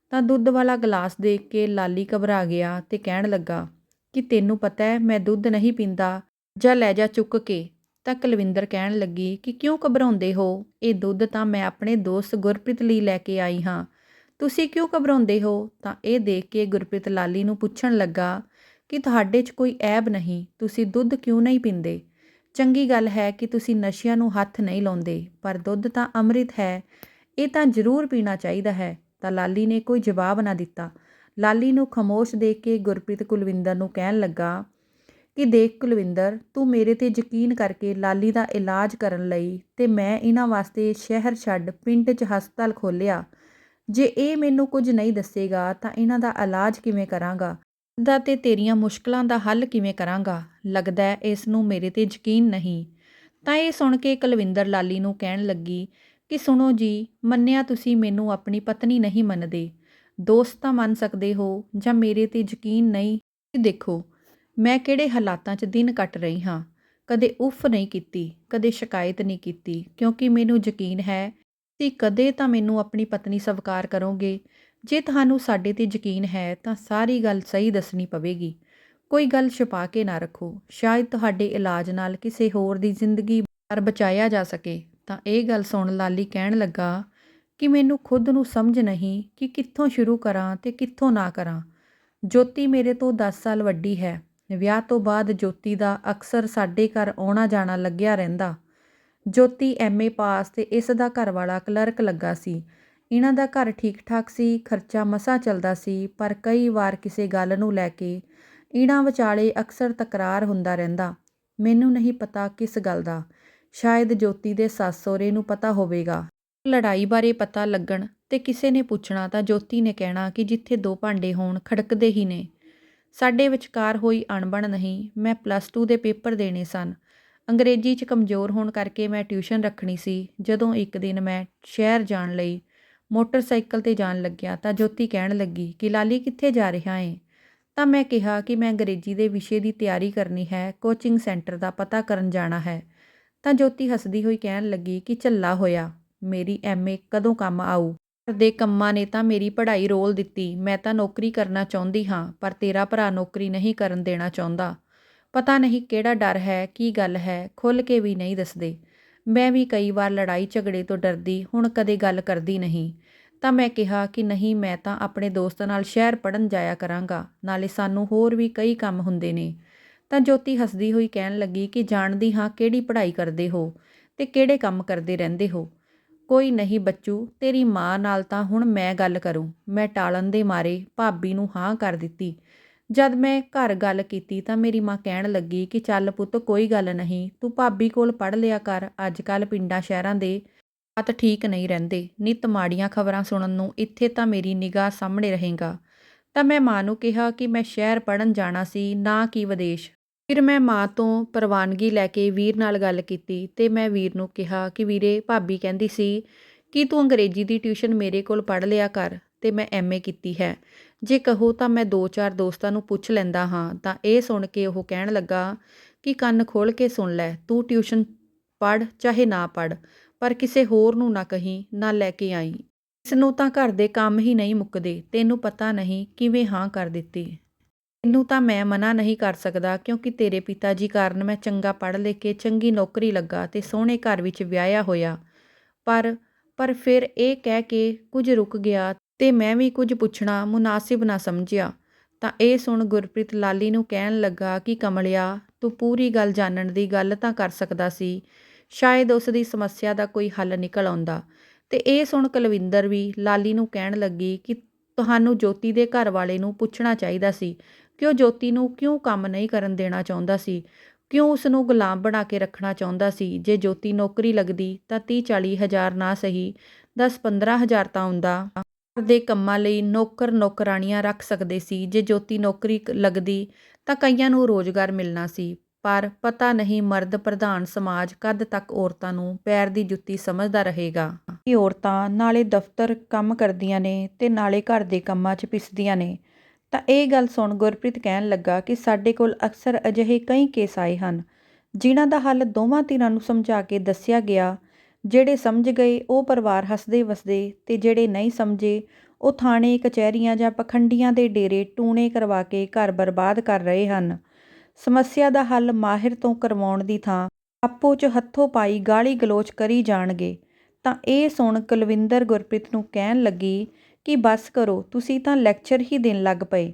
ਤਾਂ ਦੁੱਧ ਵਾਲਾ ਗਲਾਸ ਦੇਖ ਕੇ ਲਾਲੀ ਘਬਰਾ ਗਿਆ ਤੇ ਕਹਿਣ ਲੱਗਾ, ਕਿ ਤੈਨੂੰ ਪਤਾ ਹੈ ਮੈਂ ਦੁੱਧ ਨਹੀਂ ਪੀਂਦਾ? ਜਾਂ ਲੈ ਜਾ ਚੁੱਕ ਕੇ। ਤਾਂ ਕੁਲਵਿੰਦਰ ਕਹਿਣ ਲੱਗੀ, ਕਿ ਕਿਉਂ ਘਬਰਾਉਂਦੇ ਹੋ? ਇਹ ਦੁੱਧ ਤਾਂ ਮੈਂ ਆਪਣੇ ਦੋਸਤ ਗੁਰਪ੍ਰੀਤ ਲਈ ਲੈ ਕੇ ਆਈ ਹਾਂ। ਤੁਸੀਂ ਕਿਉਂ ਘਬਰਾਉਂਦੇ ਹੋ? ਤਾਂ ਇਹ ਦੇਖ ਕੇ ਗੁਰਪ੍ਰੀਤ ਲਾਲੀ ਨੂੰ ਪੁੱਛਣ ਲੱਗਾ, ਕਿ ਤੁਹਾਡੇ 'ਚ ਕੋਈ ਐਬ ਨਹੀਂ? ਤੁਸੀਂ ਦੁੱਧ ਕਿਉਂ ਨਹੀਂ ਪੀਂਦੇ? ਚੰਗੀ ਗੱਲ ਹੈ ਕਿ ਤੁਸੀਂ ਨਸ਼ਿਆਂ ਨੂੰ ਹੱਥ ਨਹੀਂ ਲਾਉਂਦੇ, ਪਰ ਦੁੱਧ ਤਾਂ ਅੰਮ੍ਰਿਤ ਹੈ, ਇਹ ਤਾਂ ਜ਼ਰੂਰ ਪੀਣਾ ਚਾਹੀਦਾ ਹੈ। ਤਾਂ ਲਾਲੀ ਨੇ ਕੋਈ ਜਵਾਬ ਨਾ ਦਿੱਤਾ। ਲਾਲੀ ਨੂੰ ਖਮੋਸ਼ ਦੇਖ ਕੇ ਗੁਰਪ੍ਰੀਤ ਕੁਲਵਿੰਦਰ ਨੂੰ ਕਹਿਣ ਲੱਗਾ, ਕਿ ਦੇਖ ਕੁਲਵਿੰਦਰ, ਤੂੰ ਮੇਰੇ ਤੇ ਯਕੀਨ ਕਰਕੇ ਲਾਲੀ ਦਾ ਇਲਾਜ ਕਰਨ ਲਈ ਤੇ ਮੈਂ ਇਹਨਾਂ ਵਾਸਤੇ ਸ਼ਹਿਰ ਛੱਡ ਪਿੰਡ 'ਚ ਹਸਪਤਾਲ ਖੋਲ੍ਹਿਆ। ਜੇ ਇਹ ਮੈਨੂੰ ਕੁਝ ਨਹੀਂ ਦੱਸੇਗਾ, ਤਾਂ ਇਹਨਾਂ ਦਾ ਇਲਾਜ ਕਿਵੇਂ ਕਰਾਂਗਾ? ਦਾ ਤੇ ਤੇਰੀਆਂ ਮੁਸ਼ਕਲਾਂ ਦਾ ਹੱਲ ਕਿਵੇਂ ਕਰਾਂਗਾ? ਲੱਗਦਾ ਇਸ ਨੂੰ ਮੇਰੇ ਤੇ ਯਕੀਨ ਨਹੀਂ। ਤਾਂ ਇਹ ਸੁਣ ਕੇ ਕੁਲਵਿੰਦਰ ਲਾਲੀ ਨੂੰ ਕਹਿਣ ਲੱਗੀ ਕਿ ਸੁਣੋ ਜੀ, ਮੰਨਿਆ ਤੁਸੀਂ ਮੈਨੂੰ ਆਪਣੀ ਪਤਨੀ ਨਹੀਂ ਮੰਨਦੇ। ਦੋਸਤ ਤਾਂ ਮੰਨ ਸਕਦੇ ਹੋ ਜਾਂ ਮੇਰੇ ਤੇ ਯਕੀਨ ਨਹੀਂ। ਦੇਖੋ, ਮੈਂ ਕਿਹੜੇ ਹਾਲਾਤਾਂ 'ਚ ਦਿਨ ਕੱਟ ਰਹੀ ਹਾਂ। ਕਦੇ ਉਫ ਨਹੀਂ ਕੀਤੀ, ਕਦੇ ਸ਼ਿਕਾਇਤ ਨਹੀਂ ਕੀਤੀ, ਕਿਉਂਕਿ ਮੈਨੂੰ ਯਕੀਨ ਹੈ, ਤੁਸੀਂ ਕਦੇ ਤਾਂ ਮੈਨੂੰ ਆਪਣੀ ਪਤਨੀ ਸਵੀਕਾਰ ਕਰੋਗੇ। ਜੇ ਤੁਹਾਨੂੰ ਸਾਡੇ ਤੇ ਯਕੀਨ ਹੈ ਤਾਂ ਸਾਰੀ ਗੱਲ ਸਹੀ ਦੱਸਣੀ ਪਵੇਗੀ। ਕੋਈ ਗੱਲ ਛੁਪਾ ਕੇ ਨਾ ਰੱਖੋ। ਸ਼ਾਇਦ ਤੁਹਾਡੇ ਇਲਾਜ ਨਾਲ ਕਿਸੇ ਹੋਰ ਦੀ ਜ਼ਿੰਦਗੀ ਬਾਰ ਬਚਾਇਆ ਜਾ ਸਕੇ। ਤਾਂ ਇਹ ਗੱਲ ਸੁਣ ਲਾਲੀ ਕਹਿਣ ਲੱਗਾ, ਕਿ ਮੈਨੂੰ ਖੁਦ ਨੂੰ ਸਮਝ ਨਹੀਂ ਕਿ ਕਿੱਥੋਂ ਸ਼ੁਰੂ ਕਰਾਂ ਤੇ ਕਿੱਥੋਂ ਨਾ ਕਰਾਂ। ਜੋਤੀ ਮੇਰੇ ਤੋਂ 10 ਸਾਲ ਵੱਡੀ ਹੈ। ਵਿਆਹ ਤੋਂ ਬਾਅਦ ਜੋਤੀ ਦਾ ਅਕਸਰ ਸਾਡੇ ਘਰ ਆਉਣਾ ਜਾਣਾ ਲੱਗਿਆ ਰਹਿੰਦਾ। ਜੋਤੀ ਐਮਏ ਪਾਸ ਤੇ ਇਸ ਦਾ ਘਰ ਵਾਲਾ ਕਲਰਕ ਲੱਗਾ ਸੀ। ਇਹਨਾਂ ਦਾ ਘਰ ਠੀਕ ਠਾਕ ਸੀ, ਖਰਚਾ ਮਸਾਂ ਚੱਲਦਾ ਸੀ, ਪਰ ਕਈ ਵਾਰ ਕਿਸੇ ਗੱਲ ਨੂੰ ਲੈ ਕੇ ਇਹਨਾਂ ਵਿਚਾਲੇ ਅਕਸਰ ਤਕਰਾਰ ਹੁੰਦਾ ਰਹਿੰਦਾ। ਮੈਨੂੰ ਨਹੀਂ ਪਤਾ ਕਿਸ ਗੱਲ ਦਾ। ਸ਼ਾਇਦ ਜੋਤੀ ਦੇ ਸੱਸ ਸਹੁਰੇ ਨੂੰ ਪਤਾ ਹੋਵੇਗਾ। ਲੜਾਈ ਬਾਰੇ ਪਤਾ ਲੱਗਣ ਤੇ ਕਿਸੇ ਨੇ ਪੁੱਛਣਾ ਤਾਂ ਜੋਤੀ ਨੇ ਕਹਿਣਾ ਕਿ ਜਿੱਥੇ ਦੋ ਭਾਂਡੇ ਹੋਣ, ਖੜਕਦੇ ਹੀ ਨੇ। ਸਾਡੇ ਵਿਚਕਾਰ ਹੋਈ ਅਣਬਣ ਨਹੀਂ, ਮੈਂ ਪਲੱਸ 2 ਦੇ ਪੇਪਰ ਦੇਣੇ ਸਨ। ਅੰਗਰੇਜ਼ੀ 'ਚ ਕਮਜ਼ੋਰ ਹੋਣ ਕਰਕੇ ਮੈਂ ਟਿਊਸ਼ਨ ਰੱਖਣੀ ਸੀ, ਜਦੋਂ ਇੱਕ ਦਿਨ ਮੈਂ ਸ਼ਹਿਰ ਜਾਣ ਲਈ ਮੋਟਰਸਾਈਕਲ ਤੇ ਜਾਣ ਲੱਗਿਆ ਤਾਂ ਜੋਤੀ ਕਹਿਣ ਲੱਗੀ ਕਿ ਲਾਲੀ ਕਿੱਥੇ ਜਾ ਰਿਹਾ ਏ? ਤਾਂ ਮੈਂ ਕਿਹਾ ਕਿ ਮੈਂ ਅੰਗਰੇਜ਼ੀ ਦੇ ਵਿਸ਼ੇ ਦੀ ਤਿਆਰੀ ਕਰਨੀ ਹੈ, ਕੋਚਿੰਗ ਸੈਂਟਰ ਦਾ ਪਤਾ ਕਰਨ ਜਾਣਾ ਹੈ। ਤਾਂ ਜੋਤੀ ਹੱਸਦੀ ਹੋਈ ਕਹਿਣ ਲੱਗੀ ਕਿ ਝੱਲਾ ਹੋਇਆ, ਮੇਰੀ ਐਮਏ ਕਦੋਂ ਕੰਮ ਆਊ? ਘਰ ਦੇ ਕੰਮਾਂ ਨੇ ਤਾਂ ਮੇਰੀ ਪੜ੍ਹਾਈ ਰੋਲ ਦਿੱਤੀ, ਮੈਂ ਤਾਂ ਨੌਕਰੀ ਕਰਨਾ ਚਾਹੁੰਦੀ ਹਾਂ, ਪਰ ਤੇਰਾ ਭਰਾ ਨੌਕਰੀ ਨਹੀਂ ਕਰਨ ਦੇਣਾ ਚਾਹੁੰਦਾ। ਪਤਾ ਨਹੀਂ ਕਿਹੜਾ ਡਰ ਹੈ, ਕੀ ਗੱਲ ਹੈ ਖੁੱਲ ਕੇ ਵੀ ਨਹੀਂ ਦੱਸਦੇ। ਮੈਂ ਵੀ ਕਈ ਵਾਰ ਲੜਾਈ ਝਗੜੇ ਤੋਂ ਡਰਦੀ, ਹੁਣ ਕਦੇ ਗੱਲ ਕਰਦੀ ਨਹੀਂ। ਤਾਂ ਮੈਂ ਕਿਹਾ ਕਿ ਨਹੀਂ, ਮੈਂ ਤਾਂ ਆਪਣੇ ਦੋਸਤਾਂ ਨਾਲ ਸ਼ਹਿਰ ਪੜਨ ਜਾਇਆ ਕਰਾਂਗਾ, ਨਾਲੇ ਸਾਨੂੰ ਹੋਰ ਵੀ ਕਈ ਕੰਮ ਹੁੰਦੇ ਨੇ। ਤਾਂ ਜੋਤੀ ਹੱਸਦੀ ਹੋਈ ਕਹਿਣ ਲੱਗੀ ਕਿ ਜਾਣਦੀ ਹਾਂ ਕਿਹੜੀ ਪੜ੍ਹਾਈ ਕਰਦੇ ਹੋ ਤੇ ਕਿਹੜੇ ਕੰਮ ਕਰਦੇ ਰਹਿੰਦੇ ਹੋ। ਕੋਈ ਨਹੀਂ ਬੱਚੂ, ਤੇਰੀ ਮਾਂ ਨਾਲ ਤਾਂ ਹੁਣ ਮੈਂ ਗੱਲ ਕਰੂੰ। ਮੈਂ ਟਾਲਣ ਦੇ ਮਾਰੇ ਭਾਬੀ ਨੂੰ ਹਾਂ ਕਰ ਦਿੱਤੀ। ਜਦ ਮੈਂ ਘਰ ਗੱਲ ਕੀਤੀ ਤਾਂ ਮੇਰੀ ਮਾਂ ਕਹਿਣ ਲੱਗੀ ਕਿ ਚੱਲ ਪੁੱਤ, ਕੋਈ ਗੱਲ ਨਹੀਂ, ਤੂੰ ਭਾਬੀ ਕੋਲ ਪੜ ਲਿਆ ਕਰ ਅੱਜ ਕੱਲ ਪਿੰਡਾਂ ਸ਼ਹਿਰਾਂ ਦੇ ਹਾਲਾਤ ਠੀਕ ਨਹੀਂ ਰਹਿੰਦੇ। ਨਿਤ ਮਾੜੀਆਂ ਖਬਰਾਂ ਸੁਣਨ ਨੂੰ ਇੱਥੇ ਤਾਂ ਮੇਰੀ ਨਿਗਾਹ ਸਾਹਮਣੇ ਰਹੇਗਾ। ਤਾਂ ਮੈਂ ਮਾਂ ਨੂੰ ਕਿਹਾ ਕਿ ਮੈਂ ਸ਼ਹਿਰ ਪੜਨ ਜਾਣਾ ਸੀ, ਨਾ ਕਿ ਵਿਦੇਸ਼। ਫਿਰ ਮੈਂ ਮਾਂ ਤੋਂ ਪ੍ਰਵਾਨਗੀ ਲੈ ਕੇ ਵੀਰ ਨਾਲ ਗੱਲ ਕੀਤੀ ਤੇ ਮੈਂ ਵੀਰ ਨੂੰ ਕਿਹਾ ਕਿ ਵੀਰੇ, ਭਾਬੀ ਕਹਿੰਦੀ ਸੀ ਕਿ ਤੂੰ ਅੰਗਰੇਜ਼ੀ ਦੀ ਟਿਊਸ਼ਨ ਮੇਰੇ ਕੋਲ ਪੜ ਲਿਆ ਕਰ। ਤੇ ਮੈਂ ਐਮਏ ਕੀਤੀ ਹੈ। ਜੇ ਕਹੋ ਤਾਂ ਮੈਂ ਦੋ ਚਾਰ ਦੋਸਤਾਂ ਨੂੰ ਪੁੱਛ ਲੈਂਦਾ ਹਾਂ, ਤਾਂ ਇਹ ਸੁਣ ਕੇ ਉਹ ਕਹਿਣ ਲੱਗਾ ਕਿ ਕੰਨ ਖੋਲ ਕੇ ਸੁਣ ਲੈ, ਤੂੰ ਟਿਊਸ਼ਨ ਪੜ ਚਾਹੇ ਨਾ ਪੜ ਪਰ ਕਿਸੇ ਹੋਰ ਨੂੰ ਨਾ ਕਹੀਂ, ਨਾ ਲੈ ਕੇ ਆਈ। ਇਸ ਨੂੰ ਤਾਂ ਘਰ ਦੇ ਕੰਮ ਹੀ ਨਹੀਂ ਮੁੱਕਦੇ, ਤੈਨੂੰ ਪਤਾ ਨਹੀਂ ਕਿਵੇਂ ਹਾਂ ਕਰ ਦਿੱਤੀ। ਤੈਨੂੰ ਤਾਂ ਮੈਂ ਮਨਾ ਨਹੀਂ ਕਰ ਸਕਦਾ, ਕਿਉਂਕਿ ਤੇਰੇ ਪਿਤਾ ਜੀ ਕਾਰਨ ਮੈਂ ਚੰਗਾ ਪੜ੍ਹ ਲਿਖ ਕੇ ਚੰਗੀ ਨੌਕਰੀ ਲੱਗਾ ਤੇ ਸੋਹਣੇ ਘਰ ਵਿੱਚ ਵਿਆਹਿਆ ਹੋਇਆ। ਪਰ ਪਰ ਫਿਰ ਇਹ ਕਹਿ ਕੇ ਕੁਝ ਰੁਕ ਗਿਆ ਤੇ ਮੈਂ ਵੀ ਕੁਝ ਪੁੱਛਣਾ, ਮੁਨਾਸਿਬ ਨਾ ਸਮਝਿਆ। ਤਾਂ ਇਹ ਸੁਣ ਗੁਰਪ੍ਰੀਤ ਲਾਲੀ ਨੂੰ ਕਹਿਣ ਲੱਗਾ ਕਿ ਕਮਲਿਆ, ਤੂੰ ਪੂਰੀ ਗੱਲ ਜਾਣਨ ਦੀ ਗੱਲ ਤਾਂ ਕਰ ਸਕਦਾ ਸੀ। ਸ਼ਾਇਦ ਉਸ ਦੀ ਸਮੱਸਿਆ ਦਾ ਕੋਈ ਹੱਲ ਨਿਕਲ ਆਉਂਦਾ। ਤੇ ਇਹ ਸੁਣ ਕੁਲਵਿੰਦਰ ਵੀ ਲਾਲੀ ਨੂੰ ਕਹਿਣ ਲੱਗੀ ਕਿ ਤੁਹਾਨੂੰ ਜੋਤੀ ਦੇ ਘਰ ਵਾਲੇ ਨੂੰ ਪੁੱਛਣਾ ਚਾਹੀਦਾ ਸੀ ਕਿ ਉਹ ਜੋਤੀ ਨੂੰ ਕਿਉਂ ਕੰਮ ਨਹੀਂ ਕਰਨ ਦੇਣਾ ਚਾਹੁੰਦਾ ਸੀ? ਕਿਉਂ ਉਸ ਨੂੰ ਗੁਲਾਮ ਬਣਾ ਕੇ ਰੱਖਣਾ ਚਾਹੁੰਦਾ ਸੀ? ਜੇ ਜੋਤੀ ਨੌਕਰੀ ਲੱਗਦੀ ਤਾਂ 30 40 ਹਜ਼ਾਰ ਨਾ ਸਹੀ 10 15 ਹਜ਼ਾਰ ਤਾਂ ਆਉਂਦਾ। ਦੇ ਕੰਮਾਂ ਲਈ ਨੌਕਰ ਨੌਕਰਾਣੀਆਂ ਰੱਖ ਸਕਦੇ ਸੀ। ਜੇ ਜੋਤੀ ਨੌਕਰੀ ਕ- ਲੱਗਦੀ ਤਾਂ ਕਈਆਂ ਨੂੰ ਰੋਜ਼ਗਾਰ ਮਿਲਣਾ ਸੀ। ਪਰ ਪਤਾ ਨਹੀਂ ਮਰਦ ਪ੍ਰਧਾਨ ਸਮਾਜ ਕਦ ਤੱਕ ਔਰਤਾਂ ਨੂੰ ਪੈਰ ਦੀ ਜੁੱਤੀ ਸਮਝਦਾ ਰਹੇਗਾ। ਕਿ ਔਰਤਾਂ ਨਾਲੇ ਦਫ਼ਤਰ ਕੰਮ ਕਰਦੀਆਂ ਨੇ ਤੇ ਨਾਲੇ ਘਰ ਦੇ ਕੰਮਾਂ 'ਚ ਪਿਸਦੀਆਂ ਨੇ। ਤਾਂ ਇਹ ਗੱਲ ਸੁਣ ਗੁਰਪ੍ਰੀਤ ਕਹਿਣ ਲੱਗਾ ਕਿ ਸਾਡੇ ਕੋਲ ਅਕਸਰ ਅਜਿਹੇ ਕਈ ਕੇਸ ਆਏ ਹਨ, ਜਿਨ੍ਹਾਂ ਦਾ ਹੱਲ ਦੋਵਾਂ ਧਿਰਾਂ ਨੂੰ ਸਮਝਾ ਕੇ ਦੱਸਿਆ ਗਿਆ ਜਿਹੜੇ ਸਮਝ ਗਏ, ਉਹ ਪਰਿਵਾਰ ਹੱਸਦੇ ਵਸਦੇ ਤੇ ਜਿਹੜੇ ਨਹੀਂ ਸਮਝੇ, ਉਹ ਥਾਣੇ, ਕਚਹਿਰੀਆਂ ਜਾਂ ਪਖੰਡੀਆਂ ਦੇ ਡੇਰੇ ਟੂਣੇ ਕਰਵਾ ਕੇ ਘਰ ਬਰਬਾਦ ਕਰ ਰਹੇ ਹਨ। ਸਮੱਸਿਆ ਦਾ ਹੱਲ ਮਾਹਿਰ ਤੋਂ ਕਰਵਾਉਣ ਦੀ ਥਾਂ ਆਪੋ 'ਚ ਹੱਥੋਂ ਪਾਈ ਗਾਲੀ ਗਲੋਚ ਕਰੀ ਜਾਣਗੇ। ਤਾਂ ਇਹ ਸੁਣ ਕੁਲਵਿੰਦਰ ਗੁਰਪ੍ਰੀਤ ਨੂੰ ਕਹਿਣ ਲੱਗੀ ਕਿ, ਬਸ ਕਰੋ, ਤੁਸੀਂ ਤਾਂ ਲੈਕਚਰ ਹੀ ਦੇਣ ਲੱਗ ਪਏ।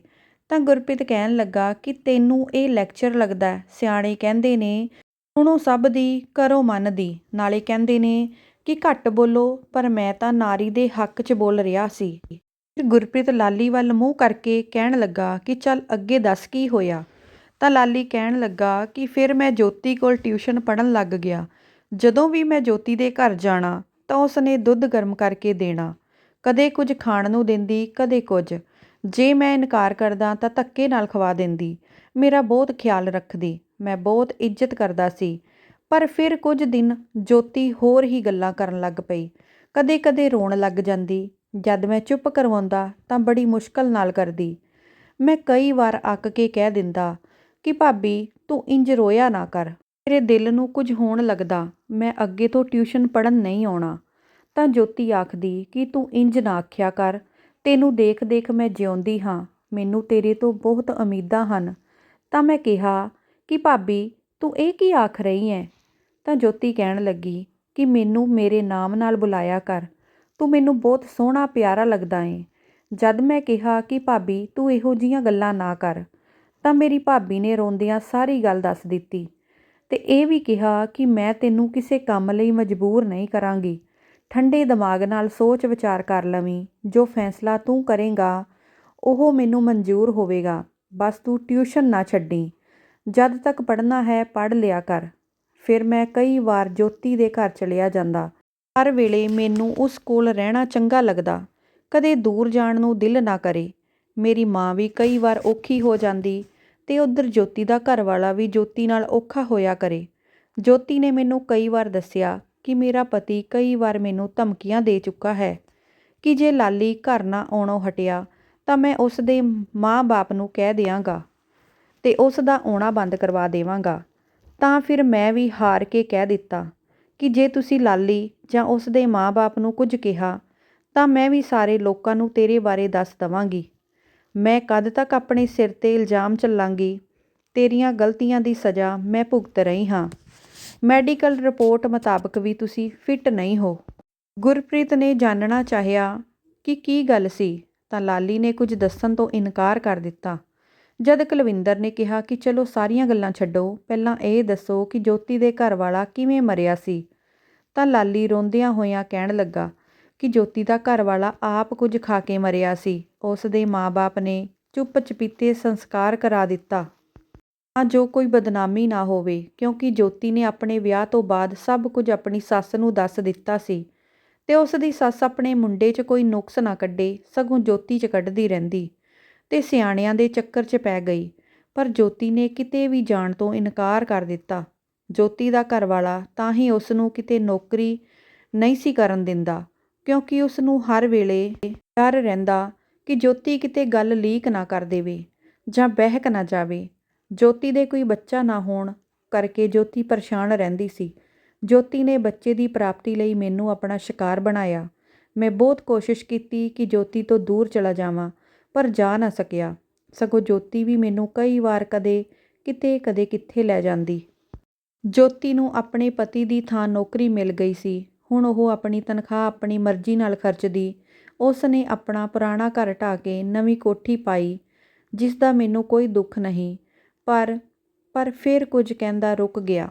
ਤਾਂ ਗੁਰਪ੍ਰੀਤ ਕਹਿਣ ਲੱਗਾ ਕਿ, ਤੈਨੂੰ ਇਹ ਲੈਕਚਰ ਲੱਗਦਾ ਸਿਆਣੇ ਕਹਿੰਦੇ ਨੇ ਸੁਣੋ ਸਭ ਦੀ, ਕਰੋ ਮਨ ਦੀ। ਨਾਲੇ ਕਹਿੰਦੇ ਨੇ ਕਿ ਘੱਟ ਬੋਲੋ, ਪਰ ਮੈਂ ਤਾਂ ਨਾਰੀ ਦੇ ਹੱਕ 'ਚ ਬੋਲ ਰਿਹਾ ਸੀ। ਫਿਰ ਗੁਰਪ੍ਰੀਤ ਲਾਲੀ ਵੱਲ ਮੂੰਹ ਕਰਕੇ ਕਹਿਣ ਲੱਗਾ ਕਿ ਚੱਲ ਅੱਗੇ ਦੱਸ ਕੀ ਹੋਇਆ? ਤਾਂ ਲਾਲੀ ਕਹਿਣ ਲੱਗਾ ਕਿ ਫਿਰ ਮੈਂ ਜੋਤੀ ਕੋਲ ਟਿਊਸ਼ਨ ਪੜਨ ਲੱਗ ਗਿਆ। ਜਦੋਂ ਵੀ ਮੈਂ ਜੋਤੀ ਦੇ ਘਰ ਜਾਣਾ, ਤਾਂ ਉਸਨੇ ਦੁੱਧ ਗਰਮ ਕਰਕੇ ਦੇਣਾ। ਕਦੇ ਕੁਝ ਖਾਣ ਨੂੰ ਦਿੰਦੀ, ਕਦੇ ਕੁਝ। ਜੇ ਮੈਂ ਇਨਕਾਰ ਕਰਦਾ ਤਾਂ ਧੱਕੇ ਨਾਲ ਖਵਾ ਦਿੰਦੀ। ਮੇਰਾ ਬਹੁਤ ਖਿਆਲ ਰੱਖਦੀ। ਮੈਂ ਬਹੁਤ ਇੱਜ਼ਤ ਕਰਦਾ ਸੀ। ਪਰ ਫਿਰ ਕੁਝ ਦਿਨ ਜੋਤੀ ਹੋਰ ਹੀ ਗੱਲਾਂ ਕਰਨ ਲੱਗ ਪਈ। ਕਦੇ-ਕਦੇ ਰੋਣ ਲੱਗ ਜਾਂਦੀ। ਜਦ ਮੈਂ ਚੁੱਪ ਕਰਵਾਉਂਦਾ ਤਾਂ ਬੜੀ ਮੁਸ਼ਕਲ ਨਾਲ ਕਰਦੀ। ਮੈਂ ਕਈ ਵਾਰ ਅੱਕ ਕੇ ਕਹਿ ਦਿੰਦਾ ਕਿ, ਭਾਬੀ, ਤੂੰ ਇੰਜ ਰੋਇਆ ਨਾ ਕਰ। ਮੇਰੇ ਦਿਲ ਨੂੰ ਕੁਝ ਹੋਣ ਲੱਗਦਾ। ਮੈਂ ਅੱਗੇ ਤੋਂ ਟਿਊਸ਼ਨ ਪੜ੍ਹਨ ਨਹੀਂ ਆਉਣਾ। ਤਾਂ ਜੋਤੀ ਆਖਦੀ ਕਿ, ਤੂੰ ਇੰਜ ਨਾ ਆਖਿਆ ਕਰ। ਤੈਨੂੰ ਦੇਖ ਦੇਖ ਮੈਂ ਜਿਉਂਦੀ ਹਾਂ। ਮੈਨੂੰ ਤੇਰੇ ਤੋਂ ਬਹੁਤ ਉਮੀਦਾਂ ਹਨ। ਤਾਂ ਮੈਂ ਕਿਹਾ ਕਿ ਭਾਬੀ, ਤੂੰ ਇਹ ਕੀ ਆਖ ਰਹੀ ਹੈ ਤਾਂ ਜੋਤੀ ਕਹਿਣ ਲੱਗੀ ਕਿ ਮੈਨੂੰ ਮੇਰੇ ਨਾਮ ਨਾਲ ਬੁਲਾਇਆ ਕਰ। ਤੂੰ ਮੈਨੂੰ ਬਹੁਤ ਸੋਹਣਾ ਪਿਆਰਾ ਲੱਗਦਾ ਏ। ਜਦ ਮੈਂ ਕਿਹਾ ਕਿ ਭਾਬੀ, ਤੂੰ ਇਹੋ ਜੀਆਂ ਗੱਲਾਂ ਨਾ ਕਰ, ਤਾਂ ਮੇਰੀ ਭਾਬੀ ਨੇ ਰੋਂਦਿਆਂ ਸਾਰੀ ਗੱਲ ਦੱਸ ਦਿੱਤੀ। ਤੇ ਇਹ ਵੀ ਕਿਹਾ ਕਿ ਮੈਂ ਤੈਨੂੰ ਕਿਸੇ ਕੰਮ ਲਈ ਮਜਬੂਰ ਨਹੀਂ ਕਰਾਂਗੀ। ਠੰਡੇ ਦਿਮਾਗ ਨਾਲ ਸੋਚ ਵਿਚਾਰ ਕਰ ਲਵੀਂ, ਜੋ ਫੈਸਲਾ ਤੂੰ ਕਰੇਂਗਾ, ਉਹ ਮੈਨੂੰ ਮਨਜ਼ੂਰ ਹੋਵੇਗਾ। ਬਸ ਤੂੰ ਟਿਊਸ਼ਨ ਨਾ ਛੱਡੀ। ਜਦ ਤੱਕ ਪੜ੍ਹਨਾ ਹੈ, ਪੜ੍ਹ ਲਿਆ ਕਰ। ਫਿਰ ਮੈਂ ਕਈ ਵਾਰ ਜੋਤੀ ਦੇ ਘਰ ਚਲਿਆ ਜਾਂਦਾ। ਹਰ ਵੇਲੇ ਮੈਨੂੰ ਉਸ ਕੋਲ ਰਹਿਣਾ ਚੰਗਾ ਲੱਗਦਾ। ਕਦੇ ਦੂਰ ਜਾਣ ਨੂੰ ਦਿਲ ਨਾ ਕਰੇ। ਮੇਰੀ ਮਾਂ ਵੀ ਕਈ ਵਾਰ ਔਖੀ ਹੋ ਜਾਂਦੀ ਤੇ ਉਧਰ ਜੋਤੀ ਦਾ ਘਰ ਵਾਲਾ ਵੀ ਜੋਤੀ ਨਾਲ ਔਖਾ ਹੋਇਆ ਕਰੇ। ਜੋਤੀ ਨੇ ਮੈਨੂੰ ਕਈ ਵਾਰ ਦੱਸਿਆ ਕਿ ਮੇਰਾ ਪਤੀ ਕਈ ਵਾਰ ਮੈਨੂੰ ਧਮਕੀਆਂ ਦੇ ਚੁੱਕਾ ਹੈ ਕਿ ਜੇ ਲਾਲੀ ਘਰ ਨਾ ਆਉਣੋਂ ਹਟਿਆ ਤਾਂ ਮੈਂ ਉਸ ਦੇ ਮਾਂ-ਬਾਪ ਨੂੰ ਕਹਿ ਦਿਆਂਗਾ। ਅਤੇ ਉਸ ਦਾ ਆਉਣਾ ਬੰਦ ਕਰਵਾ ਦੇਵਾਂਗਾ। ਤਾਂ ਫਿਰ ਮੈਂ ਵੀ ਹਾਰ ਕੇ ਕਹਿ ਦਿੱਤਾ ਕਿ ਜੇ ਤੁਸੀਂ ਲਾਲੀ ਜਾਂ ਉਸ ਦੇ ਮਾਂ-ਬਾਪ ਨੂੰ ਕੁਝ ਕਿਹਾ, ਤਾਂ ਮੈਂ ਵੀ ਸਾਰੇ ਲੋਕਾਂ ਨੂੰ ਤੇਰੇ ਬਾਰੇ ਦੱਸ ਦਵਾਂਗੀ। ਮੈਂ ਕਦ ਤੱਕ ਆਪਣੇ ਸਿਰ ਤੇ ਇਲਜ਼ਾਮ ਚੱਲਾਂਗੀ? ਤੇਰੀਆਂ ਗਲਤੀਆਂ ਦੀ ਸਜ਼ਾ ਮੈਂ ਭੁਗਤ ਰਹੀ ਹਾਂ। ਮੈਡੀਕਲ ਰਿਪੋਰਟ ਮੁਤਾਬਕ ਵੀ ਤੁਸੀਂ ਫਿੱਟ ਨਹੀਂ ਹੋ। ਗੁਰਪ੍ਰੀਤ ਨੇ ਜਾਣਨਾ ਚਾਹਿਆ ਕਿ ਕੀ ਗੱਲ ਸੀ, ਤਾਂ ਲਾਲੀ ਨੇ ਕੁਝ ਦੱਸਣ ਤੋਂ ਇਨਕਾਰ ਕਰ ਦਿੱਤਾ। ਜਦ ਕੁਲਵਿੰਦਰ ਨੇ ਕਿਹਾ ਕਿ ਚਲੋ ਸਾਰੀਆਂ ਗੱਲਾਂ ਛੱਡੋ, ਪਹਿਲਾਂ ਇਹ ਦੱਸੋ ਕਿ ਜੋਤੀ ਦੇ ਘਰ ਵਾਲਾ ਕਿਵੇਂ ਮਰਿਆ ਸੀ। ਤਾਂ ਲਾਲੀ ਰੋਂਦਿਆਂ ਹੋਇਆਂ ਕਹਿਣ ਲੱਗਾ ਕਿ ਜੋਤੀ ਦਾ ਘਰ ਵਾਲਾ ਆਪ ਕੁਝ ਖਾ ਕੇ ਮਰਿਆ ਸੀ। ਉਸ ਦੇ ਮਾਪੇ ਨੇ ਚੁੱਪ ਚਪੀਤੇ ਸੰਸਕਾਰ ਕਰਾ ਦਿੱਤਾ। ਤਾਂ ਜੋ ਕੋਈ ਬਦਨਾਮੀ ਨਾ ਹੋਵੇ, ਕਿਉਂਕਿ ਜੋਤੀ ਨੇ ਆਪਣੇ ਵਿਆਹ ਤੋਂ ਬਾਅਦ ਸਭ ਕੁਝ ਆਪਣੀ ਸੱਸ ਨੂੰ ਦੱਸ ਦਿੱਤਾ ਸੀ ਤੇ ਉਸ ਦੀ ਸੱਸ ਆਪਣੇ ਮੁੰਡੇ 'ਚ ਕੋਈ ਨੁਕਸ ਨਾ ਕੱਢੇ, ਸਗੋਂ ਜੋਤੀ 'ਚ ਕੱਢਦੀ ਰਹਿੰਦੀ। ਅਤੇ ਸਿਆਣਿਆਂ ਦੇ ਚੱਕਰ 'ਚ ਪੈ ਗਈ। ਪਰ ਜੋਤੀ ਨੇ ਕਿਤੇ ਵੀ ਜਾਣ ਤੋਂ ਇਨਕਾਰ ਕਰ ਦਿੱਤਾ। ਜੋਤੀ ਦਾ ਘਰਵਾਲਾ ਤਾਂ ਹੀ ਉਸ ਨੂੰ ਕਿਤੇ ਨੌਕਰੀ ਨਹੀਂ ਸੀ ਕਰਨ ਦਿੰਦਾ, ਕਿਉਂਕਿ ਉਸ ਨੂੰ ਹਰ ਵੇਲੇ ਡਰ ਰਹਿੰਦਾ ਕਿ ਜੋਤੀ ਕਿਤੇ ਗੱਲ ਲੀਕ ਨਾ ਕਰ ਦੇਵੇ ਜਾਂ ਬਹਿਕ ਨਾ ਜਾਵੇ। ਜੋਤੀ ਦੇ ਕੋਈ ਬੱਚਾ ਨਾ ਹੋਣ ਕਰਕੇ ਜੋਤੀ ਪਰੇਸ਼ਾਨ ਰਹਿੰਦੀ ਸੀ। ਜੋਤੀ ਨੇ ਬੱਚੇ ਦੀ ਪ੍ਰਾਪਤੀ ਲਈ ਮੈਨੂੰ ਆਪਣਾ ਸ਼ਿਕਾਰ ਬਣਾਇਆ। ਮੈਂ ਬਹੁਤ ਕੋਸ਼ਿਸ਼ ਕੀਤੀ ਕਿ ਜੋਤੀ ਤੋਂ ਦੂਰ ਚਲਾ ਜਾਵਾਂ ਪਰ ਜਾ ਨਾ ਸਕਿਆ। ਸਗੋਂ ਜੋਤੀ ਵੀ ਮੈਨੂੰ ਕਈ ਵਾਰ ਕਦੇ, ਕਿਤੇ, ਕਦੇ ਕਿੱਥੇ ਲੈ ਜਾਂਦੀ। ਜੋਤੀ ਨੂੰ ਆਪਣੇ ਪਤੀ ਦੀ ਥਾਂ ਨੌਕਰੀ ਮਿਲ ਗਈ ਸੀ। ਹੁਣ ਉਹ ਆਪਣੀ ਤਨਖਾਹ ਆਪਣੀ ਮਰਜ਼ੀ ਨਾਲ ਖਰਚਦੀ। ਉਸ ਨੇ ਆਪਣਾ ਪੁਰਾਣਾ ਘਰ ਢਾਹ ਕੇ ਨਵੀਂ ਕੋਠੀ ਪਾਈ ਜਿਸ ਦਾ ਮੈਨੂੰ ਕੋਈ ਦੁੱਖ ਨਹੀਂ। ਪਰ ਪਰ ਫਿਰ ਕੁਝ ਕਹਿੰਦਾ ਰੁਕ ਗਿਆ।